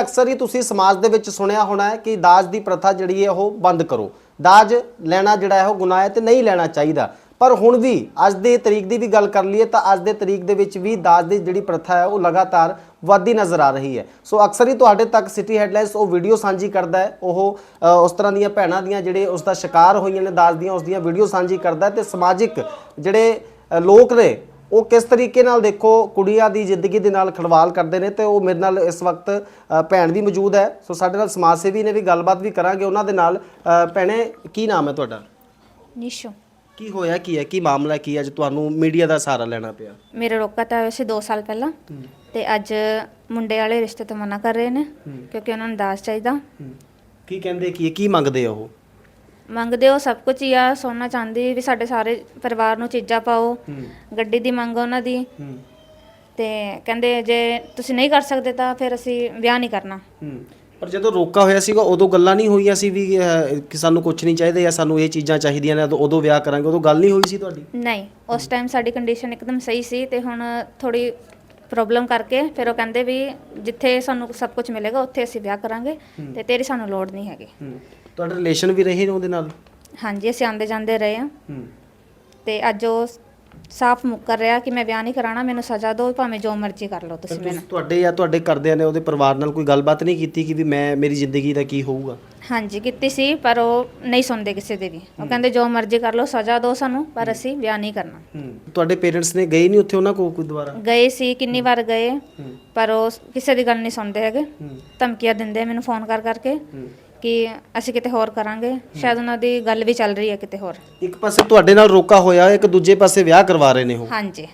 ਅਕਸਰ ਹੀ ਤੁਸੀਂ ਸਮਾਜ ਦੇ ਵਿੱਚ ਸੁਣਿਆ ਹੋਣਾ ਹੈ ਕਿ ਦਾਜ ਦੀ ਪ੍ਰਥਾ ਜਿਹੜੀ ਹੈ ਉਹ ਬੰਦ ਕਰੋ। ਦਾਜ ਲੈਣਾ ਜਿਹੜਾ ਹੈ ਉਹ ਗੁਨਾਹ ਹੈ ਤੇ ਨਹੀਂ ਲੈਣਾ ਚਾਹੀਦਾ। ਪਰ ਹੁਣ ਵੀ ਅੱਜ ਦੇ ਤਰੀਕ ਦੀ ਵੀ ਗੱਲ ਕਰ ਲਈਏ ਤਾਂ ਅੱਜ ਦੇ ਤਰੀਕ ਦੇ ਵਿੱਚ ਵੀ ਦਾਜ ਦੀ ਜਿਹੜੀ ਪ੍ਰਥਾ ਹੈ ਉਹ ਲਗਾਤਾਰ ਵੱਧਦੀ ਨਜ਼ਰ ਆ ਰਹੀ ਹੈ। ਸੋ ਅਕਸਰ ਹੀ ਤੁਹਾਡੇ ਤੱਕ ਸਿਟੀ ਹੈਡਲਾਈਨਸ ਉਹ ਵੀਡੀਓ ਸਾਂਝੀ ਕਰਦਾ ਹੈ। ਉਹ ਉਸ ਤਰ੍ਹਾਂ ਦੀਆਂ ਭੈਣਾਂ ਦੀਆਂ ਜਿਹੜੇ ਉਸ ਦਾ ਸ਼ਿਕਾਰ ਹੋਈਆਂ ਨੇ, ਦਾਜ ਦੀਆਂ ਉਸ ਦੀਆਂ ਵੀਡੀਓ ਸਾਂਝੀ ਕਰਦਾ ਹੈ ਤੇ ਸਮਾਜਿਕ ਜਿਹੜੇ ਲੋਕ ਨੇ ਉਹ ਕਿਸ ਤਰੀਕੇ ਨਾਲ ਦੇਖੋ ਕੁੜੀਆਂ ਦੀ ਜ਼ਿੰਦਗੀ ਦੇ ਨਾਲ ਖੜਵਾਲ ਕਰਦੇ ਨੇ ਤੇ ਉਹ ਮੇਰੇ ਨਾਲ ਇਸ ਵਕਤ ਭੈਣ ਵੀ ਮੌਜੂਦ ਹੈ। ਸੋ ਸਾਡੇ ਨਾਲ ਸਮਾਜ ਸੇਵੀ ਨੇ ਵੀ ਗੱਲਬਾਤ ਵੀ ਕਰਾਂਗੇ। ਉਹਨਾਂ ਦੇ ਨਾਲ ਭੈਣੇ ਕੀ ਨਾਮ ਹੈ ਤੁਹਾਡਾ? ਨਿਸ਼ੂ। ਕੀ ਹੋਇਆ ਕੀ ਹੈ? ਕੀ ਮਾਮਲਾ ਕੀ ਹੈ ਅੱਜ ਤੁਹਾਨੂੰ ਮੀਡੀਆ ਦਾ ਸਹਾਰਾ ਲੈਣਾ ਪਿਆ? ਮੇਰੇ ਰੋਕਾ ਤਾਂ ਵੈਸੇ 2 ਸਾਲ ਪਹਿਲਾਂ। ਤੇ ਅੱਜ ਮੁੰਡੇ ਵਾਲੇ ਰਿਸ਼ਤੇ ਤੋਂ ਮਨਾ ਕਰ ਰਹੇ ਨੇ ਕਿਉਂਕਿ ਉਹਨਾਂ ਨੂੰ ਦਾਜ ਚਾਹੀਦਾ। ਕੀ ਕਹਿੰਦੇ ਕੀ? ਕੀ ਮੰਗਦੇ ਆ ਉਹ? ਮੰਗਦੇ ਉਹ ਸਭ ਕੁਝ ਹੀ ਆ ਸੋਨਾ ਚਾਂਦੀ ਵੀ ਸਾਡੇ ਸਾਰੇ ਪਰਿਵਾਰ ਨੂੰ ਚੀਜ਼ਾਂ ਪਾਓ ਗੱਡੀ ਦੀ ਮੰਗ ਆ ਉਹਨਾਂ ਦੀ। ਤੇ ਕਹਿੰਦੇ ਜੇ ਤੁਸੀਂ ਨਹੀਂ ਕਰ ਸਕਦੇ ਤਾਂ ਫਿਰ ਅਸੀਂ ਵਿਆਹ ਨਹੀਂ ਕਰਨਾ। ਪਰ ਜਦੋਂ ਰੋਕਾ ਹੋਇਆ ਸੀਗਾ ਉਦੋਂ ਗੱਲਾਂ ਨਹੀਂ ਹੋਈਆਂ ਸੀ ਵੀ ਅਹ, ਕਿ ਸਾਨੂੰ ਕੁਝ ਨਹੀਂ ਚਾਹੀਦਾ ਜਾਂ ਸਾਨੂੰ ਇਹ ਚੀਜ਼ਾਂ ਚਾਹੀਦੀਆਂ ਨੇ ਉਦੋਂ- ਉਦੋਂ ਵਿਆਹ ਕਰਾਂਗੇ ਉਦੋਂ ਗੱਲ ਨਹੀਂ ਹੋਈ ਸੀ ਤੁਹਾਡੀ? ਨਹੀਂ ਉਸ ਟਾਈਮ ਸਾਡੀ ਕੰਡੀਸ਼ਨ ਇੱਕਦਮ ਸਹੀ ਸੀ ਤੇ ਹੁਣ ਥੋੜੀ ਪ੍ਰੋਬਲਮ ਕਰਕੇ ਫਿਰ ਉਹ ਕਹਿੰਦੇ ਵੀ ਜਿੱਥੇ ਸਾਨੂੰ ਸਭ ਕੁਝ ਮਿਲੇਗਾ ਉੱਥੇ ਅਸੀਂ ਵਿਆਹ ਕਰਾਂਗੇ ਤੇ ਤੇਰੀ ਸਾਨੂੰ ਲੋੜ ਨਹੀਂ ਹੈਗੀ। ਤੁਹਾਡੇ ਰਿਲੇਸ਼ਨ ਵੀ ਰਹੇ ਨੇ ਉਹਦੇ ਨਾਲ? ਹਾਂਜੀ ਅਸੀਂ ਆਂਦੇ ਜਾਂਦੇ ਰਹੇ ਆ ਤੇ ਅੱਜ ਉਹ ਸਾਫ਼ ਮੁੱਕਰ ਰਿਹਾ ਕਿ ਮੈਂ ਵਿਆਹ ਨਹੀਂ ਕਰਾਣਾ ਮੈਨੂੰ ਸਜ਼ਾ ਦਿਓ ਭਾਵੇਂ ਜੋ ਮਰਜ਼ੀ ਕਰ ਲਓ ਤੁਸੀਂ ਮੈਨੂੰ। ਤੁਹਾਡੇ ਜਾਂ ਤੁਹਾਡੇ ਘਰਦਿਆਂ ਨੇ ਉਹਦੇ ਪਰਿਵਾਰ ਨਾਲ ਕੋਈ ਗੱਲਬਾਤ ਨਹੀਂ ਕੀਤੀ ਕਿ ਵੀ ਮੈਂ ਮੇਰੀ ਜ਼ਿੰਦਗੀ ਦਾ ਕੀ ਹੋਊਗਾ? ਹਾਂਜੀ ਕੀਤੀ ਸੀ ਪਰ ਉਹ ਨਹੀਂ ਸੁਣਦੇ ਕਿਸੇ ਦੇ ਵੀ। ਉਹ ਕਹਿੰਦੇ ਜੋ ਮਰਜ਼ੀ ਕਰ ਲਓ ਸਜ਼ਾ ਦਿਓ ਸਾਨੂੰ ਪਰ ਅਸੀਂ ਵਿਆਹ ਨਹੀਂ ਕਰਨਾ। ਤੁਹਾਡੇ ਪੇਰੈਂਟਸ ਨੇ ਗਏ ਨਹੀਂ ਉੱਥੇ ਉਹਨਾਂ ਕੋਲ ਕੋਈ ਦੁਬਾਰਾ? ਗਏ ਸੀ ਕਿੰਨੀ ਵਾਰ ਗਏ ਪਰ ਉਹ ਕਿਸੇ ਦੀ ਗੱਲ ਨਹੀਂ ਸੁਣਦੇ ਹੈਗੇ। ਧਮਕੀਆਂ ਦਿੰਦੇ ਮੈਨੂੰ ਫੋਨ ਕਰ ਕਰਕੇ। ਕਿ ਅਸੀਂ ਕਿਤੇ ਹੋਰ ਕਰਾਂਗੇ। ਸ਼ਾਇਦ ਉਹਨਾਂ ਦੀ ਗੱਲ ਵੀ ਚੱਲ ਰਹੀ ਹੈ ਕਿਤੇ ਹੋਰ। ਇੱਕ ਪਾਸੇ ਤੁਹਾਡੇ ਨਾਲ ਰੋਕਾ ਹੋਇਆ ਇੱਕ ਦੂਜੇ ਪਾਸੇ ਵਿਆਹ ਕਰਵਾ ਰਹੇ ਨੇ ਉਹ। ਹਾਂਜੀ।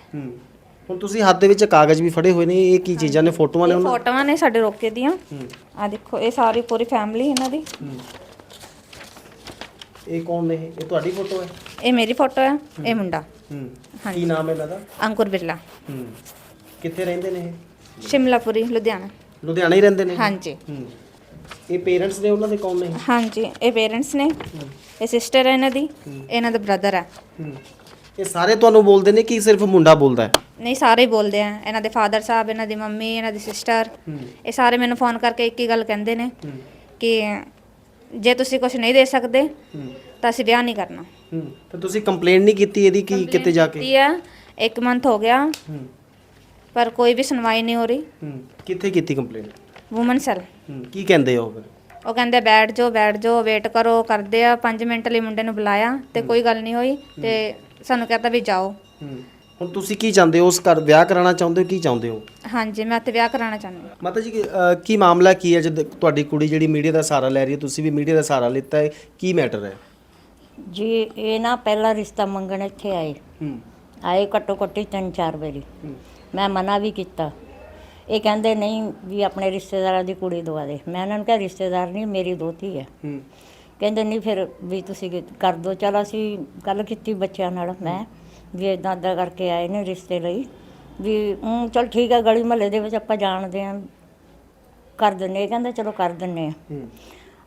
ਹੁਣ ਤੁਸੀਂ ਹੱਥ ਦੇ ਵਿੱਚ ਕਾਗਜ਼ ਵੀ ਫੜੇ ਹੋਏ ਨੇ ਇਹ ਕੀ ਚੀਜ਼ਾਂ ਨੇ ਫੋਟੋਆਂ ਨੇ ਇਹ ਉਹਨਾਂ ਫੋਟੋਆਂ ਨੇ ਸਾਡੇ ਰੋਕੇ ਦੀਆਂ। ਆ ਦੇਖੋ ਇਹ ਸਾਰੀ ਪੂਰੀ ਫੈਮਿਲੀ ਇਹਨਾਂ ਦੀ। ਇਹ ਕੌਣ ਨੇ ਇਹ? ਇਹ ਤੁਹਾਡੀ ਫੋਟੋ ਹੈ? ਇਹ ਮੇਰੀ ਫੋਟੋ ਹੈ ਇਹ ਮੁੰਡਾ। ਹੂੰ। ਕੀ ਨਾਮ ਹੈ ਇਹਨਾਂ ਦਾ? ਅੰਕੁਰ ਬਿਰਲਾ। ਹੂੰ। ਕਿੱਥੇ ਰਹਿੰਦੇ ਨੇ ਇਹ? ਸ਼ਿਮਲਾਪੁਰੀ ਲੁਧਿਆਣਾ। ਲੁਧਿਆਣਾ ਹੀ ਰਹਿੰਦੇ ਨੇ ਹਾਂਜੀ। ਹੂੰ। ਇਹ ਪੇਰੈਂਟਸ ਨੇ ਉਹਨਾਂ ਦੇ ਕੌਣ ਨੇ? ਹਾਂਜੀ ਇਹ ਪੇਰੈਂਟਸ ਨੇ ਇਹ ਸਿਸਟਰ ਹੈ ਇਹਨਾਂ ਦੀ ਇਹਨਾਂ ਦਾ ਬ੍ਰਦਰ ਹੈ। ਹੂੰ। ਇਹ ਸਾਰੇ ਤੁਹਾਨੂੰ ਬੋਲਦੇ ਨੇ ਕਿ ਸਿਰਫ ਮੁੰਡਾ ਬੋਲਦਾ ਹੈ? ਨਹੀਂ ਸਾਰੇ ਹੀ ਬੋਲਦੇ ਆ। ਇਹਨਾਂ ਦੇ ਫਾਦਰ ਸਾਹਿਬ ਇਹਨਾਂ ਦੀ ਮੰਮੀ ਇਹਨਾਂ ਦੀ ਸਿਸਟਰ ਇਹ ਸਾਰੇ ਮੈਨੂੰ ਫੋਨ ਕਰਕੇ ਇੱਕ ਹੀ ਗੱਲ ਕਹਿੰਦੇ ਨੇ ਕਿ ਜੇ ਤੁਸੀਂ ਕੁਝ ਨਹੀਂ ਦੇ ਸਕਦੇ ਹੂੰ। ਤਾਂ ਅਸੀਂ ਵਿਆਹ ਨਹੀਂ ਕਰਨਾ। ਹੂੰ। ਤਾਂ ਤੁਸੀਂ ਕੰਪਲੇਂਟ ਨਹੀਂ ਕੀਤੀ ਇਹਦੀ ਕਿ ਕਿਤੇ ਜਾ ਕੇ? ਕੀਤੀ ਆ ਇੱਕ ਮੰਥ ਹੋ ਗਿਆ। ਹੂੰ। ਪਰ ਕੋਈ ਵੀ ਸੁਣਵਾਈ ਨਹੀਂ ਹੋ ਰਹੀ। ਹੂੰ। ਕਿੱਥੇ ਕੀਤੀ ਕੰਪਲੇਂਟ ਵੂਮਨ ਸੈਲ ਹੂੰ ਕੀ ਕਹਿੰਦੇ ਉਹ ਫਿਰ? ਉਹ ਕਹਿੰਦੇ ਬੈਠ ਜਾਓ ਬੈਠ ਜਾਓ ਵੇਟ ਕਰੋ ਕਰਦੇ ਆ। 5 ਮਿੰਟ ਲਈ ਮੁੰਡੇ ਨੂੰ ਬੁਲਾਇਆ ਤੇ ਕੋਈ ਗੱਲ ਨਹੀਂ ਹੋਈ ਤੇ ਸਾਨੂੰ ਕਹਤਾ ਵੀ ਜਾਓ। ਹੂੰ ਹੁਣ ਤੁਸੀਂ ਕੀ ਚਾਹੁੰਦੇ ਹੋ? ਉਸ ਘਰ ਵਿਆਹ ਕਰਾਉਣਾ ਚਾਹੁੰਦੇ ਹੋ ਕੀ ਚਾਹੁੰਦੇ ਹੋ? ਹਾਂਜੀ ਮੈਂ ਤੇ ਵਿਆਹ ਕਰਾਉਣਾ ਚਾਹੁੰਦੀ ਹਾਂ। ਮਾਤਾ ਜੀ ਕੀ- ਅਹ ਕੀ ਮਾਮਲਾ ਕੀ ਹੈ? ਜਦ ਤੁਹਾਡੀ ਕੁੜੀ ਜਿਹੜੀ ਮੀਡੀਆ ਦਾ ਸਹਾਰਾ ਲੈ ਰਹੀ ਹੈ ਤੁਸੀਂ ਵੀ ਮੀਡੀਆ ਦਾ ਸਹਾਰਾ ਲਿੱਤਾ ਹੈ ਕੀ ਮੈਟਰ ਹੈ? ਜੀ ਇਹ ਨਾ ਪਹਿਲਾ ਰਿਸ਼ਤਾ ਮੰਗਣ ਇੱਥੇ ਆਏ। ਹੂੰ। ਆਏ ਘੱਟੋ ਘੱਟੀ ਤਿੰਨ ਚਾਰ ਵਾਰੀ। ਮੈਂ ਮਨਾ ਵੀ ਕੀਤਾ। ਇਹ ਕਹਿੰਦੇ ਨਹੀਂ ਵੀ ਆਪਣੇ ਰਿਸ਼ਤੇਦਾਰਾਂ ਦੀ ਕੁੜੀ ਦਵਾ ਦੇ। ਮੈਂ ਉਹਨਾਂ ਨੂੰ ਕਿਹਾ ਰਿਸ਼ਤੇਦਾਰ ਨਹੀਂ ਮੇਰੀ ਦੋਤੀ ਹੈ। ਹੂੰ। ਕਹਿੰਦੇ ਨਹੀਂ ਫਿਰ ਵੀ ਤੁਸੀਂ ਕੀ- ਕਰ ਦਿਓ ਚਲ ਅਸੀਂ ਗੱਲ ਕੀਤੀ ਬੱਚਿਆਂ ਨਾਲ। ਮੈਂ ਵੀ ਇਦਾਂ ਇਦਾਂ ਕਰਕੇ ਆਏ ਨੇ ਰਿਸ਼ਤੇ ਲਈ। ਵੀ ਹੂੰ ਚਲ ਠੀਕ ਹੈ ਗਲੀ ਮਹੱਲੇ ਦੇ ਵਿੱਚ ਆਪਾਂ ਜਾਣਦੇ ਆਂ। ਕਰ ਦਿੰਨੇ ਇਹ ਕਹਿੰਦੇ ਚਲੋ ਕਰ ਦਿੰਨੇ ਆ। ਹੂੰ।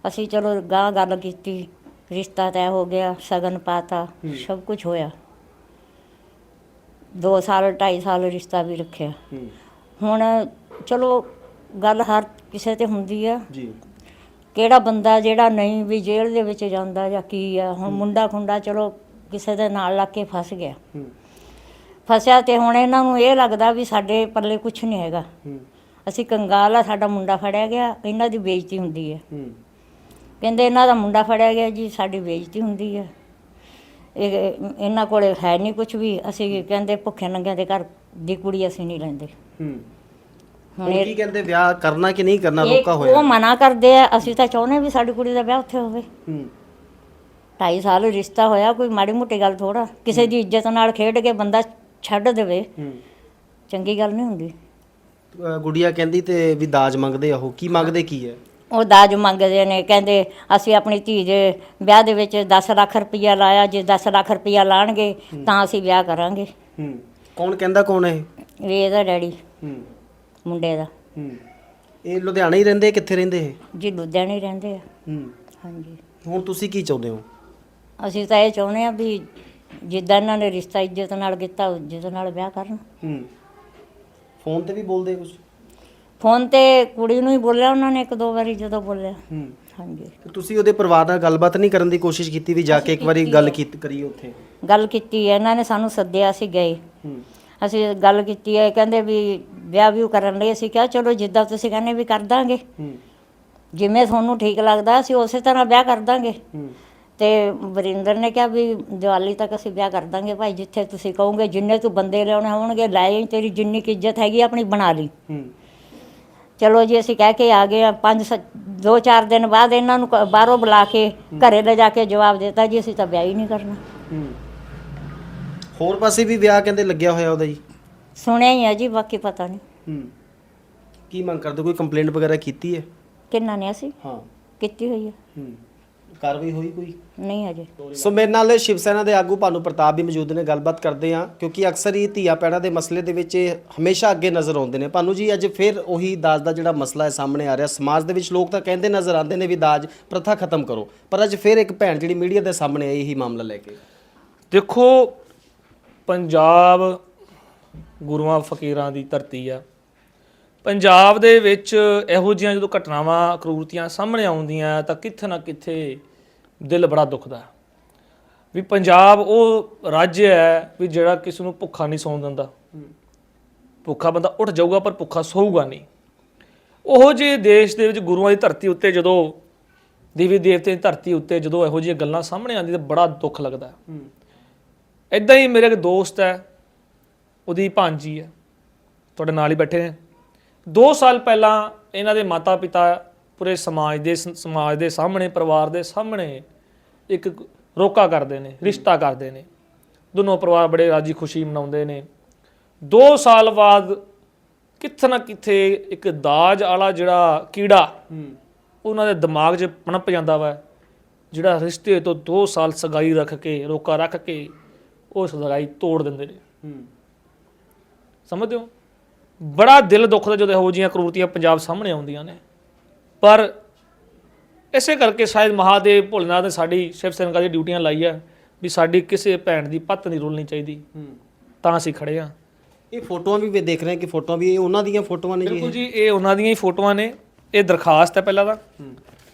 ਅਸੀਂ ਚਲੋ ਗਾਂ ਗੱਲ ਕੀਤੀ। ਰਿਸ਼ਤਾ ਤੈਅ ਹੋ ਗਿਆ ਸਗਨ ਪਾਤਾ ਸਭ ਕੁਝ ਹੋਇਆ। 2 ਸਾਲ 2.5 ਸਾਲ ਰਿਸ਼ਤਾ ਵੀ ਰੱਖਿਆ। ਹੂੰ। ਹੁਣ ਚਲੋ ਗੱਲ ਹਰ ਕਿਸੇ ਤੇ ਹੁੰਦੀ ਆ। ਜੀ। ਕਿਹੜਾ ਬੰਦਾ ਜਿਹੜਾ ਨਹੀਂ ਵੀ ਜੇਲ੍ਹ ਦੇ ਵਿੱਚ ਜਾਂਦਾ ਜਾਂ ਕੀ ਆ ਹੁਣ ਮੁੰਡਾ ਖੁੰਡਾ ਚਲੋ ਕਿਸੇ ਦੇ ਨਾਲ ਲੱਗ ਕੇ ਫਸ ਗਿਆ। ਹੂੰ। ਫਸਿਆ ਤੇ ਹੁਣ ਇਹਨਾਂ ਨੂੰ ਇਹ ਲੱਗਦਾ ਵੀ ਸਾਡੇ ਪੱਲੇ ਕੁਝ ਨਹੀਂ ਹੈਗਾ। ਹੂੰ। ਅਸੀਂ ਕੰਗਾਲ ਆ ਸਾਡਾ ਮੁੰਡਾ ਫੜਿਆ ਗਿਆ ਇਹਨਾਂ ਦੀ ਬੇਇੱਜ਼ਤੀ ਹੁੰਦੀ ਹੈ ਹੂੰ। ਕਹਿੰਦੇ ਇਹਨਾਂ ਦਾ ਮੁੰਡਾ ਫੜਿਆ ਗਿਆ ਜੀ ਸਾਡੀ ਬੇਇੱਜ਼ਤੀ ਹੁੰਦੀ ਹੈ ਇਹ ਇਹਨਾਂ ਕੋਲੇ ਹੈ ਨਹੀਂ ਕੁਝ ਵੀ ਅਸੀਂ ਕਹਿੰਦੇ ਭੁੱਖੇ ਨੰਗਿਆਂ ਦੇ ਘਰ ਦੀ ਕੁੜੀ ਅਸੀਂ ਨਹੀਂ ਲੈਂਦੇ। ਹੂੰ। ਹੁਣ ਕੀ ਕਹਿੰਦੇ ਵਿਆਹ ਕਰਨਾ ਕਿ ਨਹੀਂ ਕਰਨਾ ਇਹ- ਰੋਕਾ ਉਹ ਹੋਇਆ ਮਨਾ ਕਰਦੇ ਆ ਅਸੀਂ ਤਾਂ ਚਾਹੁੰਦੇ ਵੀ ਸਾਡੀ ਕੁੜੀ ਦਾ ਵਿਆਹ ਉੱਥੇ ਹੋਵੇ। ਹੂੰ। 2.5 ਸਾਲ ਰਿਸ਼ਤਾ ਹੋਇਆ ਕੋਈ ਮਾੜੀ ਮੋਟੀ ਗੱਲ ਥੋੜਾ ਕਿਸੇ ਦੀ ਇੱਜ਼ਤ ਨਾਲ ਖੇਡ ਕੇ ਬੰਦਾ ਛੱਡ ਦੇਵੇ ਹੂੰ। ਚੰਗੀ ਗੱਲ ਨਹੀਂ ਹੁੰਦੀ। ਅਹ ਗੁੜੀਆ ਕਹਿੰਦੀ ਤੇ ਵੀ ਦਾਜ ਮੰਗਦੇ ਆ ਉਹ ਕੀ ਮੰਗਦੇ ਕੀ ਹੈ ਉਹ ਦਾਜ ਮੰਗਦੇ ਨੇ ਕਹਿੰਦੇ ਅਸੀਂ ਆਪਣੀ ਧੀ ਦੇ ਵਿਆਹ ਦੇ ਵਿੱਚ 10 ਲੱਖ ਰੁਪਈਆ ਲਾਇਆ ਜੇ 10 ਲੱਖ ਰੁਪਈਆ ਲਾਣਗੇ ਤਾਂ ਅਸੀਂ ਵਿਆਹ ਕਰਾਂਗੇ। ਹੂੰ। ਕੌਣ ਕਹਿੰਦਾ ਕੌਣ ਹੈ ਇਹ? ਵੀ ਇਹਦਾ ਡੈਡੀ। ਹੂੰ। ਮੁੰਡੇ ਦਾ। ਹੂੰ। ਇਹ ਲੁਧਿਆਣਾ ਹੀ ਰਹਿੰਦੇ ਕਿੱਥੇ ਰਹਿੰਦੇ ਇਹ? ਜੀ ਲੁਧਿਆਣੇ ਹੀ ਰਹਿੰਦੇ ਆ। ਹੂੰ। ਹਾਂਜੀ। ਹੁਣ ਤੁਸੀਂ ਕੀ ਚਾਹੁੰਦੇ ਹੋ? ਅਸੀਂ ਤਾਂ ਇਹ ਚਾਹੁੰਦੇ ਆ ਵੀ ਜਿੱਦਾਂ ਇਹਨਾਂ ਨੇ ਰਿਸ਼ਤਾ ਇੱਜ਼ਤ ਨਾਲ ਕੀਤਾ ਇੱਜ਼ਤ ਨਾਲ ਵਿਆਹ ਕਰਨ। ਹੂੰ। ਫੋਨ ਤੇ ਵੀ ਬੋਲਦੇ ਕੁਝ ਫੋਨ ਤੇ ਕੁੜੀ ਨੂੰ ਹੀ ਬੋਲਿਆ ਉਹਨਾਂ ਨੇ ਇੱਕ ਦੋ ਵਾਰੀ ਜਦੋਂ ਬੋਲਿਆ। ਹੂੰ। ਹਾਂਜੀ। ਤੇ ਤੁਸੀਂ ਉਹਦੇ ਪਰਿਵਾਰ ਨਾਲ ਗੱਲਬਾਤ ਨਹੀਂ ਕਰਨ ਦੀ ਕੋਸ਼ਿਸ਼ ਕੀਤੀ ਵੀ ਜਾ ਕੇ ਇੱਕ ਵਾਰੀ ਗੱਲ ਕੀਤੀ ਕਰੀਏ ਉੱਥੇ? ਗੱਲ ਕੀਤੀ ਹੈ ਇਹਨਾਂ ਨੇ ਸਾਨੂੰ ਸੱਦਿਆ ਸੀ ਗਏ। ਹੂੰ। ਅਸੀਂ ਗੱਲ ਕੀਤੀ ਹੈ ਕਹਿੰਦੇ ਵੀ ਵਿਆਹ ਵੀ ਕਰਨ ਲਈ ਅਸੀਂ ਕਿਹਾ ਚਲੋ ਜਿੱਦਾਂ ਤੁਸੀਂ ਕਹਿੰਦੇ ਵੀ ਕਰ ਦਾਂਗੇ। ਹੂੰ। ਜਿਵੇਂ ਤੁਹਾਨੂੰ ਠੀਕ ਲੱਗਦਾ ਅਸੀਂ ਉਸੇ ਤਰ੍ਹਾਂ ਵਿਆਹ ਕਰ ਦਾਂਗੇ। ਹੂੰ। ਤੇ ਵਰਿੰਦਰ ਨੇ ਕਿਹਾ ਵੀ ਦੀਵਾਲੀ ਤੱਕ ਅਸੀਂ ਵਿਆਹ ਕਰ ਦਾਂਗੇ ਭਾਈ ਜਿੱਥੇ ਤੁਸੀਂ ਕਹੋਗੇ ਜਿੰਨੇ ਤੂੰ ਬੰਦੇ ਲਿਆਉਣੇ ਹੋਣਗੇ ਲੈ ਆਈ ਤੇਰੀ ਜਿੰਨੀ ਕੁ ਇੱਜ਼ਤ ਹੈਗੀ ਆਪਣੀ ਬਣਾ ਲਈ। ਹੂੰ। ਚਲੋ ਜੀ ਅਸੀਂ ਕਹਿ ਕੇ ਆ ਗਏ ਆ ਪੰਜ ਦੋ ਚਾਰ ਦਿਨ ਬਾਅਦ ਇਹਨਾਂ ਨੂੰ ਬਾਹਰੋਂ ਬੁਲਾ ਕੇ ਘਰੇ ਲੈ ਜਾ ਕੇ ਜਵਾਬ ਦਿੱਤਾ ਜੀ ਅਸੀਂ ਤਾਂ ਵਿਆਹ ਹੀ ਨਹੀਂ ਕਰਨਾ। ਹੂੰ। ਹੋਰ ਪਾਸੇ ਵੀ ਵਿਆਹ ਕਹਿੰਦੇ ਲੱਗਿਆ ਹੋਇਆ ਉਹਦਾ ਜੀ? ਸੁਣਿਆ ਹੀ ਆ ਜੀ ਬਾਕੀ ਪਤਾ ਨਹੀਂ। ਹੂੰ। ਕੀ ਮੰਗ ਕਰਦੇ? ਕੋਈ ਕੰਪਲੇਂਟ ਵਗੈਰਾ ਕੀਤੀ ਹੈ? ਕਿੰਨਾ ਨੇ ਅਸੀਂ। ਹਾਂ। ਕੀਤੀ ਹੋਈ ਹੈ ਹੂੰ। ਕਾਰਵਾਈ ਹੋਈ ਕੋਈ? ਨਹੀਂ ਅਜੇ ਸੋ ਮੇਰੇ ਨਾਲ ਸ਼ਿਵ ਸੈਨਾ ਦੇ ਆਗੂ ਭਾਨੂ ਪ੍ਰਤਾਪ ਵੀ ਮੌਜੂਦ ਨੇ ਗੱਲਬਾਤ ਕਰਦੇ ਆ ਕਿਉਂਕਿ ਅਕਸਰ ਹੀ ਧੀਆ ਪੈਣਾ ਦੇ ਮਸਲੇ ਦੇ ਵਿੱਚ ਇਹ ਹਮੇਸ਼ਾ ਅੱਗੇ ਨਜ਼ਰ ਆਉਂਦੇ ਨੇ। ਭਾਨੂ ਜੀ ਅੱਜ ਫਿਰ ਉਹੀ ਦਾਜ ਦਾ ਜਿਹੜਾ ਮਸਲਾ ਹੈ ਸਾਹਮਣੇ ਆ ਰਿਹਾ ਸਮਾਜ ਦੇ ਵਿੱਚ ਲੋਕ ਤਾਂ ਕਹਿੰਦੇ ਨਜ਼ਰ ਆਉਂਦੇ ਨੇ ਵੀ ਦਾਜ ਪ੍ਰਥਾ ਖਤਮ ਕਰੋ ਪਰ ਅੱਜ ਫਿਰ ਇੱਕ ਭੈਣ ਜਿਹੜੀ ਮੀਡੀਆ ਦੇ ਸਾਹਮਣੇ ਆਈ ਇਹੀ ਮਾਮਲਾ ਲੈ ਕੇ। ਦੇਖੋ ਪੰਜਾਬ ਗੁਰੂਆਂ ਫਕੀਰਾਂ ਦੀ ਧਰਤੀ ਆ। ਪੰਜਾਬ ਦੇ ਵਿੱਚ ਇਹੋ ਜਿਹੀਆਂ ਜਦੋਂ ਘਟਨਾਵਾਂ ਕਰੂਰਤੀਆਂ ਸਾਹਮਣੇ ਆਉਂਦੀਆਂ ਤਾਂ ਕਿੱਥੇ ਨਾ ਕਿੱਥੇ ਦਿਲ ਬੜਾ ਦੁਖਦਾ। ਵੀ ਪੰਜਾਬ ਉਹ ਰਾਜ ਹੈ ਵੀ ਜਿਹੜਾ ਕਿਸੇ ਨੂੰ ਭੁੱਖਾ ਨਹੀਂ ਸੌਣ ਦਿੰਦਾ। ਭੁੱਖਾ ਬੰਦਾ ਉੱਠ ਜਾਊਗਾ ਪਰ ਭੁੱਖਾ ਸੌਊਗਾ ਨਹੀਂ। ਉਹ ਜਿਹੇ ਦੇਸ਼ ਦੇ ਵਿੱਚ ਗੁਰੂਆਂ ਦੀ ਧਰਤੀ ਉੱਤੇ ਜਦੋਂ ਦੇਵੀ ਦੇਵਤੇ ਦੀ ਧਰਤੀ ਉੱਤੇ ਜਦੋਂ ਇਹੋ ਜਿਹੀਆਂ ਗੱਲਾਂ ਸਾਹਮਣੇ ਆਉਂਦੀਆਂ ਤਾਂ ਬੜਾ ਦੁੱਖ ਲੱਗਦਾ। ਇਦਾਂ ਹੀ ਮੇਰੇ ਇੱਕ ਦੋਸਤ ਹੈ ਉਹਦੀ ਭਾਂਜੀ ਹੈ ਤੁਹਾਡੇ ਨਾਲ ਹੀ ਬੈਠੇ ਨੇ। 2 ਸਾਲ ਪਹਿਲਾਂ ਇਹਨਾਂ ਦੇ ਮਾਤਾ ਪਿਤਾ ਪੂਰੇ ਸਮਾਜ ਦੇ ਸਮਾਜ ਦੇ ਸਾਹਮਣੇ ਪਰਿਵਾਰ ਦੇ ਸਾਹਮਣੇ ਇੱਕ ਰੋਕਾ ਕਰਦੇ ਨੇ ਰਿਸ਼ਤਾ ਕਰਦੇ ਨੇ। ਦੋਨੋਂ ਪਰਿਵਾਰ ਬੜੇ ਰਾਜੀ ਖੁਸ਼ੀ ਮਨਾਉਂਦੇ ਨੇ। 2 ਸਾਲ ਬਾਅਦ ਕਿੱਥੇ ਨਾ ਕਿੱਥੇ ਇੱਕ ਦਾਜ ਵਾਲਾ ਜਿਹੜਾ ਕੀੜਾ ਉਹਨਾਂ ਦੇ ਦਿਮਾਗ 'ਚ ਪਣਪ ਜਾਂਦਾ ਵਾ ਜਿਹੜਾ ਰਿਸ਼ਤੇ ਤੋਂ 2 ਸਾਲ ਸਗਾਈ ਰੱਖ ਕੇ ਰੋਕਾ ਰੱਖ ਕੇ ਉਹ ਸਗਾਈ ਤੋੜ ਦਿੰਦੇ ਨੇ। ਸਮਝਦੇ ਹੋ? ਬੜਾ ਦਿਲ ਦੁਖਦਾ ਜਦੋਂ ਇਹੋ ਜਿਹੀਆਂ ਕਰੂਰਤੀਆਂ ਪੰਜਾਬ ਸਾਹਮਣੇ ਆਉਂਦੀਆਂ ਨੇ। ਪਰ ਇਸੇ ਕਰਕੇ ਸ਼ਾਇਦ ਮਹਾਦੇਵ ਭੋਲੇਨਾਥ ਨੇ ਸਾਡੀ ਸ਼ਿਵ ਸੈਨਿਕਾਂ ਦੀ ਡਿਊਟੀਆਂ ਲਾਈ ਆ ਵੀ ਸਾਡੀ ਕਿਸੇ ਭੈਣ ਦੀ ਪੱਤ ਨਹੀਂ ਰੁਲਣੀ ਚਾਹੀਦੀ। ਤਾਂ ਅਸੀਂ ਖੜੇ ਆ। ਇਹ ਫੋਟੋਆਂ ਵੀ ਵੇ ਦੇਖ ਰਹੇ ਹਾਂ ਕਿ ਫੋਟੋਆਂ ਵੀ ਇਹ ਉਹਨਾਂ ਦੀਆਂ ਫੋਟੋਆਂ ਨੇ ਜੀ ਬਿਲਕੁਲ ਜੀ ਇਹ ਉਹਨਾਂ ਦੀਆਂ ਹੀ ਫੋਟੋਆਂ ਨੇ। ਇਹ ਦਰਖਾਸਤ ਹੈ ਪਹਿਲਾਂ ਤਾਂ।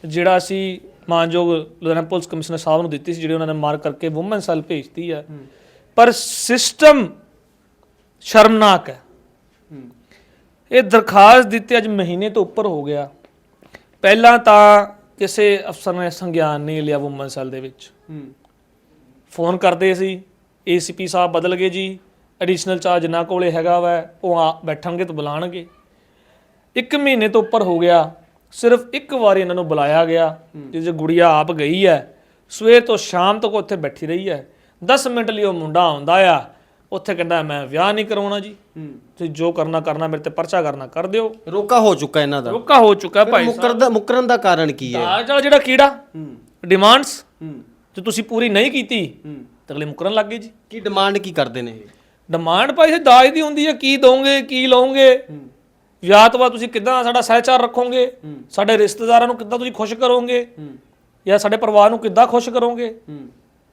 ਜਿਹੜਾ ਅਸੀਂ ਮਾਨਯੋਗ ਲੁਧਿਆਣਾ ਪੁਲਿਸ ਕਮਿਸ਼ਨਰ ਸਾਹਿਬ ਨੂੰ ਦਿੱਤੀ ਸੀ ਜਿਹੜੇ ਉਹਨਾਂ ਨੇ ਮਾਰਕ ਕਰਕੇ ਔਮਨ ਸੈੱਲ ਭੇਜਤੀ ਹੈ। ਪਰ ਸਿਸਟਮ ਸ਼ਰਮਨਾਕ ਹੈ। ਇਹ ਦਰਖਾਸਤ ਦਿੱਤੇ ਅੱਜ ਮਹੀਨੇ ਤੋਂ ਉੱਪਰ ਹੋ ਗਿਆ। ਪਹਿਲਾਂ ਤਾਂ ਕਿਸੇ ਅਫਸਰ ਨੇ ਸੰਗਿਆਨ ਨਹੀਂ ਲਿਆ ਔਮਨ ਸੈੱਲ ਦੇ ਵਿੱਚ। ਫੋਨ ਕਰਦੇ ਸੀ ਏਸੀਪੀ ਸਾਹਿਬ ਬਦਲ ਗਏ ਜੀ ਐਡੀਸ਼ਨਲ ਚਾਰਜ ਜਿਨ੍ਹਾਂ ਕੋਲੇ ਹੈਗਾ ਵਾ ਉਹ ਆ ਬੈਠਣਗੇ ਤਾਂ ਬੁਲਾਣਗੇ ਇੱਕ ਮਹੀਨੇ ਤੋਂ ਉੱਪਰ ਹੋ ਗਿਆ ਸਿਰਫ ਇੱਕ ਵਾਰੀ ਇਹਨਾਂ ਨੂੰ ਬੁਲਾਇਆ ਗਿਆ ਜਿਸ ਗੁੜੀਆ ਆਪ ਗਈ ਹੈ ਸਵੇਰ ਤੋਂ ਸ਼ਾਮ ਤੱਕ ਉੱਥੇ ਬੈਠੀ ਰਹੀ ਹੈ। 10 ਮਿੰਟ ਲਈ ਉਹ ਮੁੰਡਾ ਆਉਂਦਾ ਆ ਉੱਥੇ ਕਹਿੰਦਾ ਮੈਂ ਵਿਆਹ ਨਹੀਂ ਕਰਾਉਣਾ ਜੀ। ਤੁਸੀਂ ਜੋ ਕਰਨਾ ਕਰਨਾ ਮੇਰੇ ਤੇ ਪਰਚਾ ਕਰਨਾ ਕਰ ਦਿਓ। ਰੋਕਾ ਹੋ ਚੁੱਕਾ ਇਹਨਾਂ ਦਾ। ਰੋਕਾ ਹੋ ਚੁੱਕਾ ਭਾਈ ਮੁਕਰ ਦਾ ਮੁਕਰਨ ਦਾ ਕਾਰਨ ਕੀ ਹੈ? ਦਾਜ ਵਾਲਾ ਜਿਹੜਾ ਕੀੜਾ ਡਿਮਾਂਡਸ ਜੇ ਤੁਸੀਂ ਪੂਰੀ ਨਹੀਂ ਕੀਤੀ ਤਾਂ ਅਗਲੇ ਮੁਕਰਨ ਲੱਗ ਗਏ ਜੀ। ਕੀ ਡਿਮਾਂਡ ਕੀ ਕਰਦੇ ਨੇ ਇਹ? ਡਿਮਾਂਡ ਭਾਈ ਇਹ ਦਾਜ ਦੀ ਹੁੰਦੀ ਹੈ ਕੀ ਦੋਗੇ ਕੀ ਲਓਗੇ? ਵਿਆਹ ਤੋਂ ਬਾਅਦ ਤੁਸੀਂ ਕਿੱਦਾਂ ਸਾਡਾ ਸਹਿਚਾਰ ਰੱਖੋਗੇ? ਸਾਡੇ ਰਿਸ਼ਤੇਦਾਰਾਂ ਨੂੰ ਕਿੱਦਾਂ ਤੁਸੀਂ ਖੁਸ਼ ਕਰੋਗੇ? ਜਾਂ ਸਾਡੇ ਪਰਿਵਾਰ ਨੂੰ ਕਿੱਦਾਂ ਖੁਸ਼ ਕਰੋਗੇ?